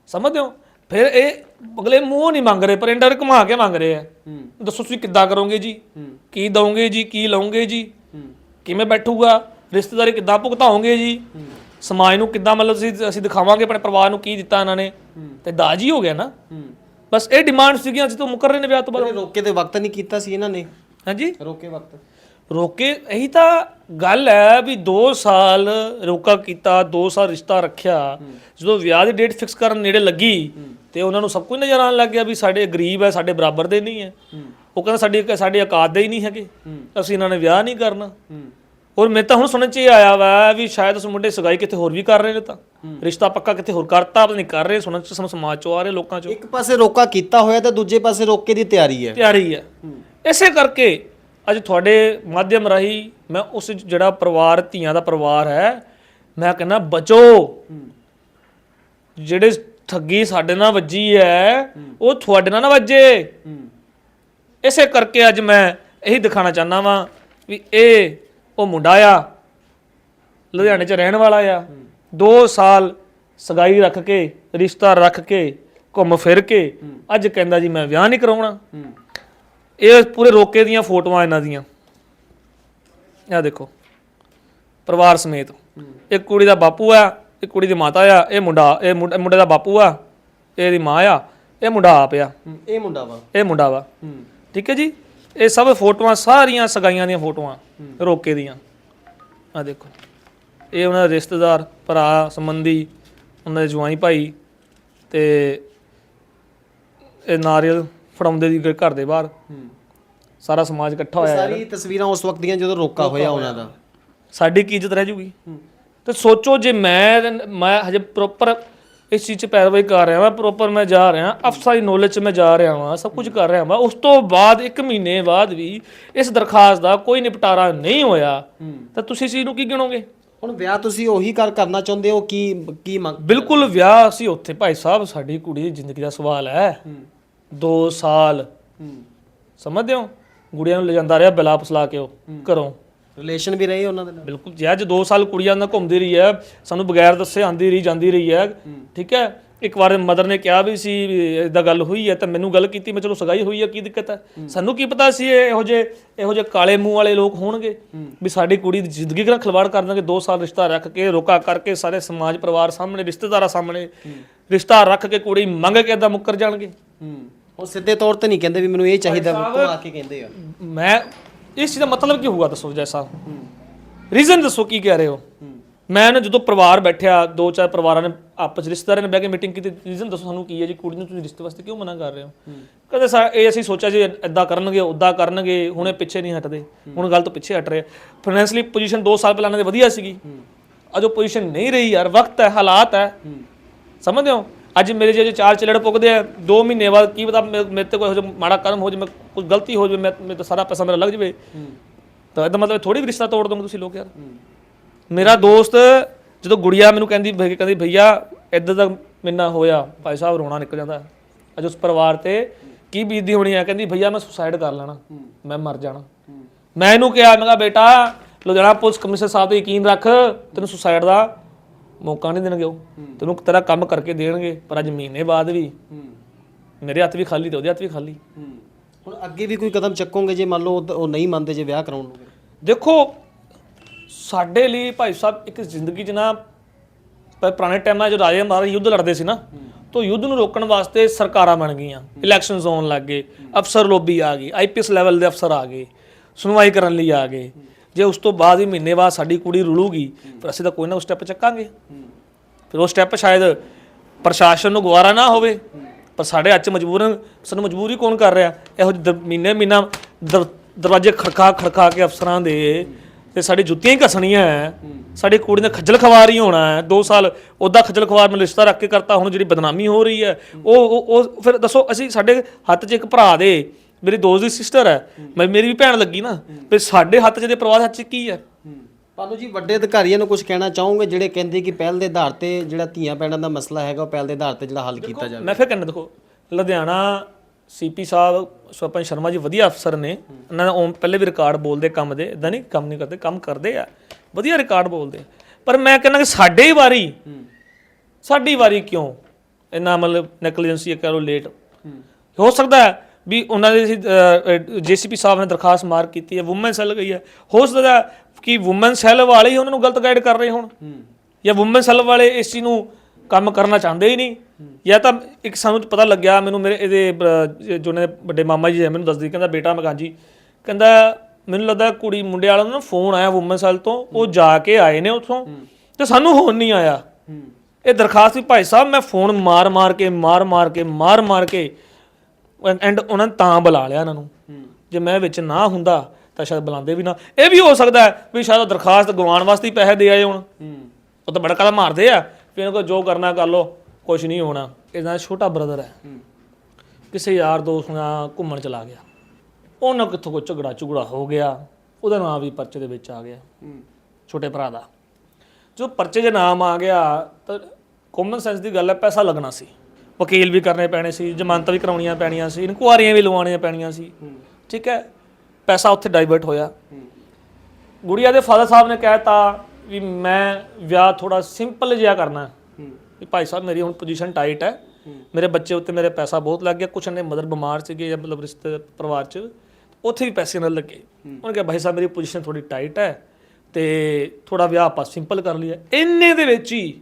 ਸਮਝਦੇ ਹੋ? ਫਿਰ ਇਹ ਅਗਲੇ ਮੂੰਹ ਨਹੀਂ ਮੰਗ ਰਹੇ ਪਰ ਇੰਡਰ ਘੁਮਾ ਕੇ ਮੰਗ ਰਹੇ ਆ। ਦੱਸੋ ਤੁਸੀਂ ਕਿੱਦਾਂ ਕਰੋਗੇ ਜੀ? ਕੀ ਦੋਗੇ ਜੀ? ਕੀ ਲਓਗੇ ਜੀ? ਕਿਵੇਂ ਬੈਠੂਗਾ? ਰਿਸ਼ਤੇਦਾਰੀ ਕਿੱਦਾਂ ਭੁਗਤਾਓਗੇ ਜੀ? ਸਮਾਜ ਨੂੰ ਕਿੱਦਾਂ ਮਤਲਬ ਅਸੀਂ ਅਸੀਂ ਦਿਖਾਵਾਂਗੇ ਆਪਣੇ ਪਰਿਵਾਰ ਨੂੰ ਕੀ ਦਿੱਤਾ ਇਹਨਾਂ ਨੇ? ਤੇ ਦਾਜ ਹੀ ਹੋ ਗਿਆ ਨਾ। ਬਸ ਇਹ ਡਿਮਾਂਡ ਸੀਗੀਆਂ ਅਸੀਂ ਤੋਂ ਮੁਕਰ ਰਹੇ ਨੇ ਵਿਆਹ ਤੋਂ ਬਾਅਦ। ਰੋਕੇ ਦੇ ਵਕਤ ਨਹੀਂ ਕੀਤਾ ਸੀ ਇਹਨਾਂ ਨੇ। ਹਾਂਜੀ? ਰੋਕੇ ਵਕਤ। ਰੋਕੇ ਇਹੀ ਤਾਂ ਗੱਲ ਹੈ ਵੀ 2 ਸਾਲ ਰੋਕਾ ਕੀਤਾ 2 ਸਾਲ ਰਿਸ਼ਤਾ ਰੱਖਿਆ। ਜਦੋਂ ਵਿਆਹ ਦੀ ਡੇਟ ਫਿਕਸ ਕਰਨ ਨੇੜੇ ਲੱਗੀ ਤੇ ਉਹਨਾਂ ਨੂੰ ਸਭ ਕੁਝ ਨਜ਼ਰ ਆਉਣ ਲੱਗ ਗਿਆ ਵੀ ਸਾਡੇ ਗਰੀਬ ਹੈ ਸਾਡੇ ਬਰਾਬਰ ਦੇ ਨਹੀਂ ਹੈ। ਉਹ ਕਹਿੰਦਾ ਸਾਡੀ ਸਾਡੇ ਔਕਾਤ ਦੇ ਹੀ ਨਹੀਂ ਹੈਗੇ। ਅਸੀਂ ਇਹਨਾਂ ਨੇ ਵਿਆਹ ਨਹੀਂ ਕਰਨਾ। ਔਰ ਮੈਂ ਤਾਂ ਹੁਣ ਸੁਣਨ ਚ ਇਹ ਆਇਆ ਵਾ ਵੀ ਸ਼ਾਇਦ ਉਸ ਮੁੰਡੇ ਸਗਾਈ ਕਿਤੇ ਹੋਰ ਵੀ ਕਰ ਰਹੇ ਨੇ ਤਾਂ। ਰਿਸ਼ਤਾ ਪੱਕਾ ਕਿਤੇ ਹੋਰ ਕਰਤਾ ਪਤਾ ਨਹੀਂ ਕਰ ਰਹੇ ਸੁਣਨ ਚ ਸਮ- ਸਮਾਜ ਚੋਂ ਆ ਰਹੇ ਲੋਕਾਂ ਚੋਂ। ਇੱਕ ਪਾਸੇ ਰੋਕਾ ਕੀਤਾ ਹੋਇਆ ਤੇ ਦੂਜੇ ਪਾਸੇ ਰੋਕੇ ਦੀ ਤਿਆਰੀ ਹੈ। ਤਿਆਰੀ ਹੈ। ਇਸੇ ਕਰਕੇ ਅੱਜ ਤੁਹਾਡੇ ਮਾਧਿਅਮ ਰਾਹੀਂ ਮੈਂ ਉਸ ਜਿਹੜਾ ਪਰਿਵਾਰ ਧੀਆਂ ਦਾ ਪਰਿਵਾਰ ਹੈ ਮੈਂ ਕਹਿੰਦਾ ਬਚੋ। ਜਿਹੜੇ ਠੱਗੀ ਸਾਡੇ ਨਾਲ ਵੱਜੀ ਹੈ ਉਹ ਤੁਹਾਡੇ ਨਾਲ ਨਾ ਵੱਜੇ। ਇਸੇ ਕਰਕੇ ਅੱਜ ਮੈਂ ਇਹੀ ਦਿਖਾਣਾ ਚਾਹੁੰਦਾ ਵਾਂ ਵੀ ਇਹ ਉਹ ਮੁੰਡਾ ਆ ਲੁਧਿਆਣੇ 'ਚ ਰਹਿਣ ਵਾਲਾ ਆ। 2 ਸਾਲ ਸਗਾਈ ਰੱਖ ਕੇ ਰਿਸ਼ਤਾ ਰੱਖ ਕੇ ਘੁੰਮ ਫਿਰ ਕੇ ਅੱਜ ਕਹਿੰਦਾ ਜੀ ਮੈਂ ਵਿਆਹ ਨਹੀਂ ਕਰਾਉਣਾ। ਇਹ ਪੂਰੇ ਰੋਕੇ ਦੀਆਂ ਫੋਟੋਆਂ ਇਹਨਾਂ ਦੀਆਂ। ਇਹ ਦੇਖੋ। ਪਰਿਵਾਰ ਸਮੇਤ। ਇੱਕ ਕੁੜੀ ਦਾ ਬਾਪੂ ਆ ਇੱਕ ਕੁੜੀ ਦੀ ਮਾਤਾ ਆ ਇਹ ਮੁੰਡਾ ਇਹ ਮੁੰਡਾ- ਮੁੰਡੇ ਦਾ ਬਾਪੂ ਆ ਇਹਦੀ ਮਾਂ ਆ ਇਹ ਮੁੰਡਾ ਆਪ ਆ। ਇਹ ਮੁੰਡਾ ਵਾ। ਇਹ ਮੁੰਡਾ ਵਾ। ਹੂੰ। ਠੀਕ ਹੈ ਜੀ? ਇਹ ਸਭ ਫੋਟੋਆਂ ਸਾਰੀਆਂ ਸਗਾਈਆਂ ਦੀਆਂ ਫੋਟੋਆਂ ਰੋਕੇ ਦੀਆਂ। ਆ ਦੇਖੋ। ਇਹ ਉਹਨਾਂ ਦੇ ਰਿਸ਼ਤੇਦਾਰ ਭਰਾ ਸੰਬੰਧੀ ਉਹਨਾਂ ਦੇ ਜਵਾਈ ਭਾਈ ਤੇ ਇਹ ਨਾਰੀਅਲ ਫੜਾਉਂਦੇ ਦੀ ਘਰ ਦੇ ਬਾਹਰ। ਸਾਰਾ ਸਮਾਜ ਇਕੱਠਾ ਹੋਇਆ ਸਾਰੀ ਤਸਵੀਰਾਂ ਉਸ ਵਕਤ ਦੀਆਂ ਜਦੋਂ ਰੋਕਾ ਹੋਇਆ ਉਹਨਾਂ ਦਾ। ਸਾਡੀ ਕੀ ਇੱਜ਼ਤ ਰਹਿ ਜੂਗੀ? ਤੇ ਸੋਚੋ ਜੇ ਮੈਂ ਮੈਂ ਹਜੇ ਪ੍ਰੋਪਰ ਇਸ ਚੀਜ਼ 'ਚ ਪੈਰਵਾਈ ਕਰ ਰਿਹਾ ਵਾਂ ਪ੍ਰੋਪਰ ਮੈਂ ਜਾ ਰਿਹਾ ਅਫਸਰੀ ਨੌਲੇਜ 'ਚ ਮੈਂ ਜਾ ਰਿਹਾ ਵਾਂ ਸਭ ਕੁਝ ਕਰ ਰਿਹਾ ਵਾਂ ਉਸ ਤੋਂ ਬਾਅਦ 1 ਮਹੀਨੇ ਬਾਅਦ ਵੀ ਇਸ ਦਰਖਾਸਤ ਦਾ ਕੋਈ ਨਿਪਟਾਰਾ ਨਹੀਂ ਹੋਇਆ ਤਾਂ ਤੁਸੀਂ ਇਸ ਚੀਜ਼ ਨੂੰ ਕੀ ਗਿਣੋਗੇ? ਹੁਣ ਵਿਆਹ ਤੁਸੀਂ ਉਹੀ ਕਰ ਕਰਨਾ ਚਾਹੁੰਦੇ ਹੋ ਕੀ ਕੀ ਮੰਗ ਬਿਲਕੁਲ ਵਿਆਹ ਸੀ ਉੱਥੇ ਭਾਈ ਸਾਹਿਬ ਸਾਡੀ ਕੁੜੀ ਦੀ ਜ਼ਿੰਦਗੀ ਦਾ ਸਵਾਲ ਹੈ। 2 ਸਾਲ। ਸਮਝਦੇ ਹੋ? ਗੁੜੀਆਂ ਨੂੰ ਲੈ ਜਾਂਦਾ ਰਿਹਾ ਬਿਲਾ ਫਸਲਾ ਕੇ ਉਹ ਘਰੋਂ। ਰਿਲੇਸ਼ਨ ਵੀ ਰਹੇ ਉਹਨਾਂ ਦੇ ਨਾਲ? ਬਿਲਕੁਲ ਜੀ ਅੱਜ 2 ਸਾਲ ਕੁੜੀਆਂ ਨਾਲ ਘੁੰਮਦੀ ਰਹੀ ਹੈ। ਸਾਨੂੰ ਬਗੈਰ ਦੱਸੇ ਆਂਦੀ ਰਹੀ ਜਾਂਦੀ ਰਹੀ ਹੈ। ਠੀਕ ਹੈ? ਇੱਕ ਵਾਰ ਮਦਰ ਨੇ ਕਿਹਾ ਵੀ ਸੀ ਇਦਾਂ ਗੱਲ ਹੋਈ ਹੈ ਤਾਂ ਮੈਨੂੰ ਗੱਲ ਕੀਤੀ ਮੈਂ ਚਲੋ ਸਗਾਈ ਹੋਈ ਹੈ ਕੀ ਦਿੱਕਤ ਹੈ? ਸਾਨੂੰ ਕੀ ਪਤਾ ਸੀ ਇਹ ਜੇ ਇਹੋ ਜੇ ਕਾਲੇ ਮੂੰਹ ਵਾਲੇ ਲੋਕ ਹੋਣਗੇ ਵੀ ਸਾਡੀ ਕੁੜੀ ਦੀ ਜ਼ਿੰਦਗੀ ਨਾਲ ਖਿਲਵਾੜ ਕਰ ਦਾਂਗੇ 2 ਸਾਲ ਰਿਸ਼ਤਾ ਰੱਖ ਕੇ ਰੋਕਾ ਕਰਕੇ ਸਾਰੇ ਸਮਾਜ ਪਰਿਵਾਰ ਸਾਹਮਣੇ ਰਿਸ਼ਤੇਦਾਰਾਂ ਸਾਹਮਣੇ ਰਿਸ਼ਤਾ ਰੱਖ ਕੇ ਕੁੜੀ ਮੰਗ ਕੇ ਇਦਾਂ ਮੁੱਕਰ ਜਾਣਗੇ। ਉਹ ਸਿੱਧੇ ਤੌਰ ਤੇ ਨਹੀਂ ਕਹਿੰਦੇ ਵੀ ਮੈਨੂੰ ਇਹ ਚਾਹੀਦਾ ਉਹ ਆ ਕੇ ਕਹਿੰਦੇ ਆ। ਮੈਂ ਇਸ ਚੀਜ਼ ਦਾ ਮਤਲਬ ਕੀ ਹੋਊਗਾ ਦੱਸੋ ਜੈਸਾ ਰੀਜ਼ਨ ਦੱਸੋ ਕੀ ਕਹਿ ਰਹੇ ਹੋ? ਮੈਂ ਨਾ ਜਦੋਂ ਪਰਿਵਾਰ ਬੈਠਿਆ ਦੋ ਚਾਰ ਪਰਿਵਾਰਾਂ ਨੇ ਆਪਸ ਰਿਸ਼ਤੇਦਾਰਾਂ ਨੇ ਬਹਿ ਕੇ ਮੀਟਿੰਗ ਕੀਤੀ ਰੀਜ਼ਨ ਦੱਸੋ ਸਾਨੂੰ ਕੀ ਹੈ ਜੀ? ਕੁੜੀ ਨੂੰ ਤੁਸੀਂ ਰਿਸ਼ਤੇ ਵਾਸਤੇ ਕਿਉਂ ਮਨਾ ਕਰ ਰਹੇ ਹੋ? ਕਦੇ ਸਾ ਇਹ ਅਸੀਂ ਸੋਚਿਆ ਜੀ ਇਦਾਂ ਕਰਨਗੇ ਉਦਾਂ ਕਰਨਗੇ ਹੁਣੇ ਪਿੱਛੇ ਨਹੀਂ ਹਟਦੇ। ਹੁਣ ਗੱਲ ਤੋਂ ਪਿੱਛੇ ਹਟ ਰਹੇ ਫਾਈਨੈਂਸ਼ਲੀ ਪੋਜੀਸ਼ਨ 2 ਸਾਲ ਪਹਿਲਾਂ ਇਹਨਾਂ ਦੀ ਵਧੀਆ ਸੀਗੀ। ਅੱਜ ਪੋਜੀਸ਼ਨ ਨਹੀਂ ਰਹੀ ਯਾਰ ਵਕਤ ਹੈ ਹਾਲਾਤ ਹੈ। ਸਮਝਦੇ ਹੋ? ਅੱਜ ਮੇਰੇ ਜੇ ਚਾਰ ਚਲੜ ਪੁੱਗਦੇ ਆ 2 ਮਹੀਨੇ ਬਾਅਦ ਕੀ ਪਤਾ ਮੇ- ਮੇਰੇ ਤੇ ਕੋਈ ਜਿਹਾ ਮਾੜਾ ਕਰਮ ਹੋ ਜਾਵੇ ਕੋਈ ਗਲਤੀ ਹੋ ਜਾਵੇ ਮੈਂ ਮੇਰੇ ਤਾਂ ਸਾਰਾ ਪੈਸਾ ਮੇਰਾ ਲੱਗ ਜਾਵੇ। ਤਾਂ ਇਹਦਾ ਮਤਲਬ ਥੋੜੀ ਵੀ ਰਿਸ਼ਤਾ ਤੋੜ ਦੋਗੇ ਤੁਸੀਂ ਲੋਕ ਯਾਰ। ਮੇਰਾ ਦੋਸਤ ਜਦੋਂ ਗੁੜੀਆ ਮੈਨੂੰ ਕਹਿੰਦੀ ਕਹਿੰਦੀ ਭਈਆ ਇਦਾਂ ਦਾ ਮੈਨਾਂ ਹੋਇਆ ਭਾਈ ਸਾਹਿਬ ਰੋਣਾ ਨਿਕਲ ਜਾਂਦਾ। ਅੱਜ ਉਸ ਪਰਿਵਾਰ ਤੇ ਕੀ ਬੀਤਦੀ ਹੋਣੀ ਹੈ ਕਹਿੰਦੀ ਭਈਆ ਮੈਂ ਸੁਸਾਈਡ ਕਰ ਲੈਣਾ। ਮੈਂ ਮਰ ਜਾਣਾ। ਮੈਂ ਇਹਨੂੰ ਕਿਹਾ ਮੈਂ ਕਿਹਾ ਬੇਟਾ ਲੁਧਿਆਣਾ ਪੁਲਿਸ ਕਮਿਸ਼ਨਰ ਸਾਹਿਬ ਤੇ ਯਕੀਨ ਰੱਖ ਤੈਨੂੰ ਸੁਸਾਈਡ ਦਾ ਮੌਕਾ ਨਹੀਂ ਦੇਣਗੇ ਉਹ। ਤੈਨੂੰ ਤੇਰਾ ਕੰਮ ਕਰਕੇ ਦੇਣਗੇ ਪਰ ਅੱਜ ਮਹੀਨੇ ਬਾਅਦ ਵੀ ਮੇਰੇ ਹੱਥ ਵੀ ਖਾਲੀ ਤੇ ਉਹਦੇ ਹੱਥ ਵੀ ਖਾਲੀ। ਹੁਣ ਅੱਗੇ ਵੀ ਕੋਈ ਕਦਮ ਚੱਕੋਗੇ ਜੇ ਮੰਨ ਲਓ ਉਹ- ਨਹੀਂ ਮੰਨਦੇ ਜੇ ਵਿਆਹ ਕਰਾਉਣ ਨੂੰ ਦੇਖੋ ਸਾਡੇ ਲਈ ਭਾਈ ਸਾਹਿਬ ਇੱਕ ਜ਼ਿੰਦਗੀ 'ਚ ਨਾ ਪੁਰਾਣੇ ਟਾਈਮਾਂ 'ਚ ਰਾਜੇ ਮਹਾਰਾਜ ਯੁੱਧ ਲੜਦੇ ਸੀ ਨਾ। ਤਾਂ ਯੁੱਧ ਨੂੰ ਰੋਕਣ ਵਾਸਤੇ ਸਰਕਾਰਾਂ ਬਣ ਗਈਆਂ। ਇਲੈਕਸ਼ਨਸ ਹੋਣ ਲੱਗ ਗਏ। ਅਫਸਰ ਲੋਬੀ ਆ ਗਈ ਆਈਪੀਐਸ ਲੈਵਲ ਦੇ ਅਫਸਰ ਆ ਗਏ। ਸੁਣਵਾਈ ਕਰਨ ਲਈ ਆ ਗਏ। ਜੇ ਉਸ ਤੋਂ ਬਾਅਦ ਹੀ ਮਹੀਨੇ ਬਾਅਦ ਸਾਡੀ ਕੁੜੀ ਰੁਲੂਗੀ, ਫਿਰ ਅਸੀਂ ਤਾਂ ਕੋਈ ਨਾ ਕੋਈ ਸਟੈਪ ਚੱਕਾਂਗੇ। ਫਿਰ ਉਹ ਸਟੈਪ ਸ਼ਾਇਦ ਪ੍ਰਸ਼ਾਸਨ ਨੂੰ ਗਵਾਰਾ ਨਾ ਹੋਵੇ, ਪਰ ਸਾਡੇ ਅੱਜ 'ਚ ਮਜਬੂਰਨ ਸਾਨੂੰ ਮਜਬੂਰੀ ਕੌਣ ਕਰ ਰਿਹਾ? ਇਹੋ ਜਿਹੇ ਦਰ- ਮਹੀਨੇ ਮਹੀਨਾ ਦਰ- ਦਰਵਾਜ਼ੇ ਖੜਕਾ ਖੜਕਾ ਕੇ ਅਫਸਰਾਂ ਦੇ ਤੇ ਸਾਡੀ ਜੁੱਤੀਆਂ ਹੀ ਘਸਣੀਆਂ ਸਾਡੀ ਕੁੜੀ ਨੇ ਖੱਜਲ ਖਵਾਰ ਹੀ ਹੋਣਾ ਹੈ 2 ਸਾਲ ਉਹਦਾ ਖੱਜਲ ਖਵਾਰ ਨੂੰ ਰਿਸ਼ਤਾ ਰੱਖ ਕੇ ਕਰਤਾ, ਹੁਣ ਜਿਹੜੀ ਬਦਨਾਮੀ ਹੋ ਰਹੀ ਹੈ ਉਹ, ਉਹ- ਉਹ, ਫਿਰ ਦੱਸੋ, ਅਸੀਂ ਸਾਡੇ ਹੱਥ 'ਚ ਇੱਕ ਭਰਾ ਦੇ ਮੇਰੀ ਦੋਸਤ ਦੀ ਸਿਸਟਰ ਹੈ। ਮੈਂ ਮੇਰੀ ਵੀ ਭੈਣ ਲੱਗੀ ਨਾ। ਤੇ ਸਾਡੇ ਹੱਥ 'ਚ ਦੇ ਪਰਿਵਾਰ ਹੱਥ 'ਚ ਕੀ ਹੈ? ਪਾਲੂ ਜੀ ਵੱਡੇ ਅਧਿਕਾਰੀਆਂ ਨੂੰ ਕੁਝ ਕਹਿਣਾ ਚਾਹੋਗੇ ਜਿਹੜੇ ਕਹਿੰਦੇ ਕਿ ਪਹਿਲ ਦੇ ਆਧਾਰ ਤੇ ਜਿਹੜਾ ਧੀਆਂ ਪੈਣਾ ਦਾ ਮਸਲਾ ਹੈਗਾ ਉਹ ਪਹਿਲ ਦੇ ਆਧਾਰ ਤੇ ਜਿਹੜਾ ਹੱਲ ਕੀਤਾ ਜਾਵੇ? ਮੈਂ ਫਿਰ ਕਹਿੰਦਾ ਦੇਖੋ ਲੁਧਿਆਣਾ ਸੀਪੀ ਸਾਹਿਬ ਸਵਪਨ ਸ਼ਰਮਾ ਜੀ ਵਧੀਆ ਅਫਸਰ ਨੇ। ਉਹਨਾਂ ਦਾ ਉਹ ਪਹਿਲੇ ਵੀ ਰਿਕਾਰਡ ਬੋਲਦੇ ਕੰਮ ਦੇ ਇਦਾਂ ਨਹੀਂ ਕੰਮ ਨਹੀਂ ਕਰਦੇ ਕੰਮ ਕਰਦੇ ਆ। ਵਧੀਆ ਰਿਕਾਰਡ ਬੋਲਦੇ। ਪਰ ਮੈਂ ਕਹਿੰਦਾ ਕਿ ਸਾਡੇ ਹੀ। ਵਾਰੀ ਸਾਡੀ ਵਾਰੀ ਕਿਉਂ? ਇੰਨਾ ਮਤਲਬ ਨੈਗਲੀਜੈਂਸੀ ਕਰੋ ਲੇਟ। ਹੋ ਸਕਦਾ ਹੈ ਵੀ ਉਹਨਾਂ ਦੇ ਜੀਸੀਪੀ ਸਾਹਿਬ ਨੇ ਦਰਖਾਸਤ ਮਾਰ ਕੀਤੀ ਹੈ ਔਮਨ ਸੈੱਲ ਗਈ ਹੈ। ਹੋ ਸਕਦਾ ਕਿ ਔਮਨ ਸੈੱਲ ਵਾਲੇ ਹੀ ਉਹਨਾਂ ਨੂੰ ਗਲਤ ਗਾਈਡ ਕਰ ਰਹੇ ਹੋਣ ਜਾਂ ਔਮਨ ਸੈੱਲ ਵਾਲੇ ਇਸ ਚੀਜ਼ ਨੂੰ ਕੰਮ ਕਰਨਾ ਚਾਹੁੰਦੇ ਹੀ ਨਹੀਂ। ਜਾਂ ਤਾਂ ਇੱਕ ਸਾਨੂੰ ਪਤਾ ਲੱਗਿਆ ਮੈਨੂੰ ਮੇਰੇ ਇਹਦੇ ਜੋ ਨੇ ਵੱਡੇ ਮਾਮਾ ਜੀ ਮੈਨੂੰ ਦੱਸਦੀ ਕਹਿੰਦਾ ਬੇਟਾ ਮੈਂ ਜੀ ਕਹਿੰਦਾ ਮੈਨੂੰ ਲੱਗਦਾ ਕੁੜੀ ਮੁੰਡੇ ਵਾਲਿਆਂ ਨੂੰ ਫੋਨ ਆਇਆ ਔਮਨ ਸੈੱਲ ਤੋਂ ਉਹ ਜਾ ਕੇ ਆਏ ਨੇ ਉੱਥੋਂ ਤੇ ਸਾਨੂੰ ਹੋਣ ਨਹੀਂ ਆਇਆ। ਇਹ ਦਰਖਾਸਤ ਵੀ ਭਾਈ ਸਾਹਿਬ ਮੈਂ ਫੋਨ ਮਾਰ ਮਾਰ ਕੇ ਮਾਰ ਮਾਰ ਕੇ ਮਾਰ ਮਾਰ ਕੇ ਐਂਡ ਉਹਨਾਂ ਨੇ ਤਾਂ ਬੁਲਾ ਲਿਆ ਇਹਨਾਂ ਨੂੰ। ਜੇ ਮੈਂ ਵਿੱਚ ਨਾ ਹੁੰਦਾ ਤਾਂ ਸ਼ਾਇਦ ਬੁਲਾਉਂਦੇ ਵੀ ਨਾ। ਇਹ ਵੀ ਹੋ ਸਕਦਾ ਹੈ ਵੀ ਸ਼ਾਇਦ ਉਹ ਦਰਖਾਸਤ ਗਵਾਉਣ ਵਾਸਤੇ ਹੀ ਪੈਸੇ ਦੇ ਆਏ ਹੋਣ। ਉਹ ਤਾਂ ਬੜਾ ਕਦਮ ਮਾਰਦੇ ਆ। ਵੀ ਇਹਨਾਂ ਕੋਲ ਜੋ ਕਰਨਾ ਕਰ ਲੋ ਕੁਝ ਨਹੀਂ ਹੋਣਾ। ਇਹਦਾ ਛੋਟਾ ਬ੍ਰਦਰ ਹੈ। ਕਿਸੇ ਯਾਰ ਦੋਸਤ ਨਾਲ ਘੁੰਮਣ ਚਲਾ ਗਿਆ। ਉਹਨਾਂ ਕਿੱਥੋਂ ਕੋਈ ਝਗੜਾ ਝੁਗੜਾ ਹੋ ਗਿਆ? ਉਹਦਾ ਨਾਮ ਵੀ ਪਰਚੇ ਦੇ ਵਿੱਚ ਆ ਗਿਆ। ਛੋਟੇ ਭਰਾ ਦਾ। ਜੋ ਪਰਚੇ 'ਚ ਨਾਮ ਆ ਗਿਆ ਤਾਂ ਕਾਮਨ ਸੈਂਸ ਦੀ ਗੱਲ ਹੈ ਪੈਸਾ ਲੱਗਣਾ ਸੀ। ਵਕੀਲ ਵੀ ਕਰਨੇ ਪੈਣੇ ਸੀ ਜ਼ਮਾਨਤਾਂ ਵੀ ਕਰਾਉਣੀਆਂ ਪੈਣੀਆਂ ਸੀ ਇਨਕੁਆਰੀਆਂ ਵੀ ਲਵਾਉਣੀਆਂ ਪੈਣੀਆਂ ਸੀ। ਠੀਕ ਹੈ ਪੈਸਾ ਉੱਥੇ ਡਾਈਵਰਟ ਹੋਇਆ। ਗੁੜੀਆ ਦੇ ਫਾਦਰ ਸਾਹਿਬ ਨੇ ਕਹਿਤਾ ਵੀ ਮੈਂ ਵਿਆਹ ਥੋੜਾ ਸਿੰਪਲ ਜਿਹਾ ਕਰਨਾ ਵੀ ਭਾਈ ਸਾਹਿਬ ਮੇਰੀ ਹੁਣ ਪੋਜੀਸ਼ਨ ਟਾਈਟ ਹੈ। ਮੇਰੇ ਬੱਚੇ ਉੱਤੇ ਮੇਰੇ ਪੈਸਾ ਬਹੁਤ ਲੱਗ ਗਿਆ। ਕੁਛ ਨੇ ਮਦਰ ਬਿਮਾਰ ਸੀਗੇ ਜਾਂ ਮਤਲਬ ਰਿਸ਼ਤੇ ਪਰਿਵਾਰ 'ਚ ਉੱਥੇ ਵੀ ਪੈਸੇ ਨਾਲ ਲੱਗੇ। ਉਹਨੇ ਕਿਹਾ ਭਾਈ ਸਾਹਿਬ ਮੇਰੀ ਪੋਜੀਸ਼ਨ ਥੋੜੀ ਟਾਈਟ ਹੈ ਤੇ ਥੋੜਾ ਵਿਆਹ ਆਪਾਂ ਸਿੰਪਲ ਕਰ ਲਿਆ ਇੰਨੇ ਦੇ ਵਿੱਚ ਹੀ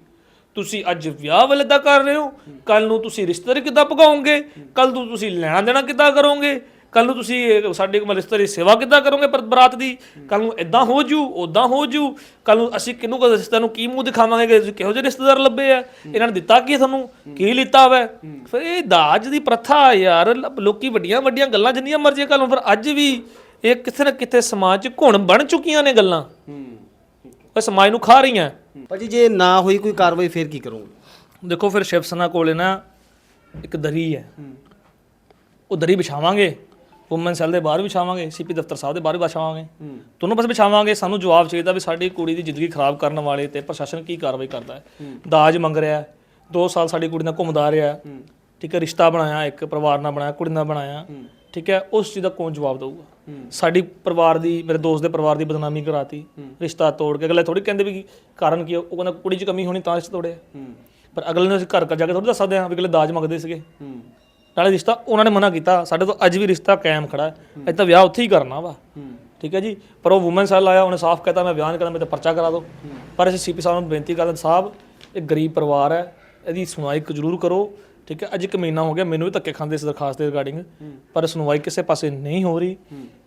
ਤੁਸੀਂ ਅੱਜ ਵਿਆਹ ਵਾਲੇ ਦਾ ਕਰ ਰਹੇ ਹੋ ਕੱਲ ਨੂੰ ਤੁਸੀਂ ਰਿਸ਼ਤੇਦਾਰੀ ਕਿੱਦਾਂ ਪਕਾਓਗੇ ਕੱਲ ਨੂੰ ਤੁਸੀਂ ਲੈਣਾ ਦੇਣਾ ਕਿੱਦਾਂ ਕਰੋਗੇ? ਕੱਲ ਨੂੰ ਤੁਸੀਂ ਸਾਡੇ ਕੋਲ ਰਿਸ਼ਤੇਦਾਰੀ ਸੇਵਾ ਕਿੱਦਾਂ ਕਰੋਗੇ ਪਰ ਬਰਾਤ ਦੀ? ਕੱਲ ਨੂੰ ਇਦਾਂ ਹੋ ਜੂ ਉਦਾਂ ਹੋ ਜੂ ਕੱਲ ਨੂੰ ਅਸੀਂ ਕਿਹਨੂੰ ਕੋ ਰਿਸ਼ਤੇਦਾਰ ਨੂੰ ਕੀ ਮੂੰਹ ਦਿਖਾਵਾਂਗੇ ਕਿ ਤੁਸੀਂ ਕਿਹੋ ਜਿਹੇ ਰਿਸ਼ਤੇਦਾਰ ਲੱਭੇ ਆ? ਇਹਨਾਂ ਨੇ ਦਿੱਤਾ ਕੀ ਤੁਹਾਨੂੰ? ਕੀ ਲਿੱਤਾ ਵੈ? ਫਿਰ ਇਹ ਦਾਜ ਦੀ ਪ੍ਰਥਾ ਯਾਰ, ਲ- ਲੋਕੀ ਵੱਡੀਆਂ ਵੱਡੀਆਂ ਗੱਲਾਂ ਜਿੰਨੀਆਂ ਮਰਜ਼ੀ ਕਰ ਲਓ ਪਰ ਅੱਜ ਵੀ ਇਹ ਕਿਥੇ ਨਾ ਕਿਤੇ ਸਮਾਜ 'ਚ ਘੁਣ ਬਣ ਚੁੱਕੀਆਂ ਨੇ ਗੱਲਾਂ। ਉਹ ਸਮਾਜ ਨੂੰ ਖਾ ਰਹੀਆਂ। ਭਾਜੀ ਜੇ ਨਾ ਹੋਈ ਕੋਈ ਕਾਰਵਾਈ ਫਿਰ ਕੀ ਕਰੋਗੇ? ਦੇਖੋ ਫਿਰ ਸ਼ਿਵ ਸੈਨਾ ਕੋਲੇ ਨਾ ਇੱਕ ਦਰੀ ਹੈ। ਉਹ ਦਰੀ ਵਿਛਾਵਾਂਗੇ। ਵੂਮਨ ਸੈੱਲ ਦੇ ਬਾਹਰ ਵਿਛਾਵਾਂਗੇ। ਸੀਪੀ ਦਫ਼ਤਰ ਸਾਹਿਬ ਦੇ ਬਾਹਰ ਵੀ ਵਿਛਾਵਾਂਗੇ। ਦੋਨੋਂ ਪਾਸੇ ਵਿਛਾਵਾਂਗੇ। ਸਾਨੂੰ ਜਵਾਬ ਚਾਹੀਦਾ ਵੀ ਸਾਡੀ ਕੁੜੀ ਦੀ ਜ਼ਿੰਦਗੀ ਖਰਾਬ ਕਰਨ ਵਾਲੇ ਤੇ ਪ੍ਰਸ਼ਾਸਨ ਕੀ ਕਾਰਵਾਈ ਕਰਦਾ ਹੈ। ਦਾਜ ਮੰਗ ਰਿਹਾ ਹੈ। 2 ਸਾਲ ਸਾਡੀ ਕੁੜੀ ਨਾਲ ਘੁੰਮਦਾ ਰਿਹਾ ਹੈ। ਠੀਕ ਹੈ ਰਿਸ਼ਤਾ ਬਣਾਇਆ ਇੱਕ ਪਰਿਵਾਰ ਨਾਲ ਬਣਾਇਆ ਕੁੜੀ ਨਾਲ ਬਣਾਇਆ। ਠੀਕ ਹੈ ਉਸ ਚੀਜ਼ ਦਾ ਕੌਣ ਜਵਾਬ ਦਊਗਾ? ਸਾਡੀ ਪਰਿਵਾਰ ਦੀ ਮੇਰੇ ਦੋਸਤ ਦੇ ਪਰਿਵਾਰ ਦੀ ਬਦਨਾਮੀ ਕਰਾਤੀ ਰਿਸ਼ਤਾ ਤੋੜ ਕੇ। ਅਗਲੇ ਥੋੜੀ ਕਹਿੰਦੇ ਵੀ ਕਾਰਨ ਕੀ? ਉਹ ਕਹਿੰਦਾ ਕੁੜੀ 'ਚ ਕਮੀ ਹੋਣੀ ਤਾਂ ਰਿਸ਼ਤਾ ਤੋੜਿਆ। ਪਰ ਅਗਲੇ ਨੂੰ ਅਸੀਂ ਘਰ ਘਰ ਜਾ ਕੇ ਥੋੜੀ ਦੱਸ ਸਕਦੇ ਹਾਂ ਵੀ ਅਗਲੇ ਦਾਜ ਮੰਗਦੇ ਸੀਗੇ। ਨਾਲੇ ਰਿਸ਼ਤਾ ਉਹਨਾਂ ਨੇ ਮਨਾ ਕੀਤਾ ਸਾਡੇ ਤੋਂ ਅੱਜ ਵੀ ਰਿਸ਼ਤਾ ਕਾਇਮ ਖੜਾ ਹੈ। ਅੱਜ ਤਾਂ ਵਿਆਹ ਉੱਥੇ ਹੀ ਕਰਨਾ ਵਾ। ਠੀਕ ਹੈ ਜੀ? ਪਰ ਉਹ ਔਮਨ ਸੈੱਲ ਆਇਆ ਉਹਨੇ ਸਾਫ਼ ਕਹਿਤਾ ਮੈਂ ਬਿਆਨ ਨਹੀਂ ਕਰਦਾ ਮੈਂ ਤਾਂ ਪਰਚਾ ਕਰਾ ਦਿਓ ਪਰ ਅਸੀਂ ਸੀਪੀ ਸਾਹਿਬ ਨੂੰ ਬੇਨਤੀ ਕਰਦੇ ਹਾਂ, ਸਾਹਿਬ ਇਹ ਗਰੀਬ ਪਰਿਵਾਰ ਹੈ ਇਹਦੀ ਸੁਣਵਾਈ ਜ਼ਰੂਰ ਕਰੋ। ਠੀਕ ਹੈ? ਅੱਜ ਇੱਕ ਮਹੀਨਾ ਹੋ ਗਿਆ ਮੈਨੂੰ ਵੀ ਧੱਕੇ ਖਾਂਦੇ ਇਸ ਦਰਖਾਸਤ ਦੇ ਰਿਗਾਰਡਿੰਗ। ਪਰ ਸੁਣਵਾਈ ਕਿਸੇ ਪਾਸੇ ਨਹੀਂ ਹੋ ਰਹੀ।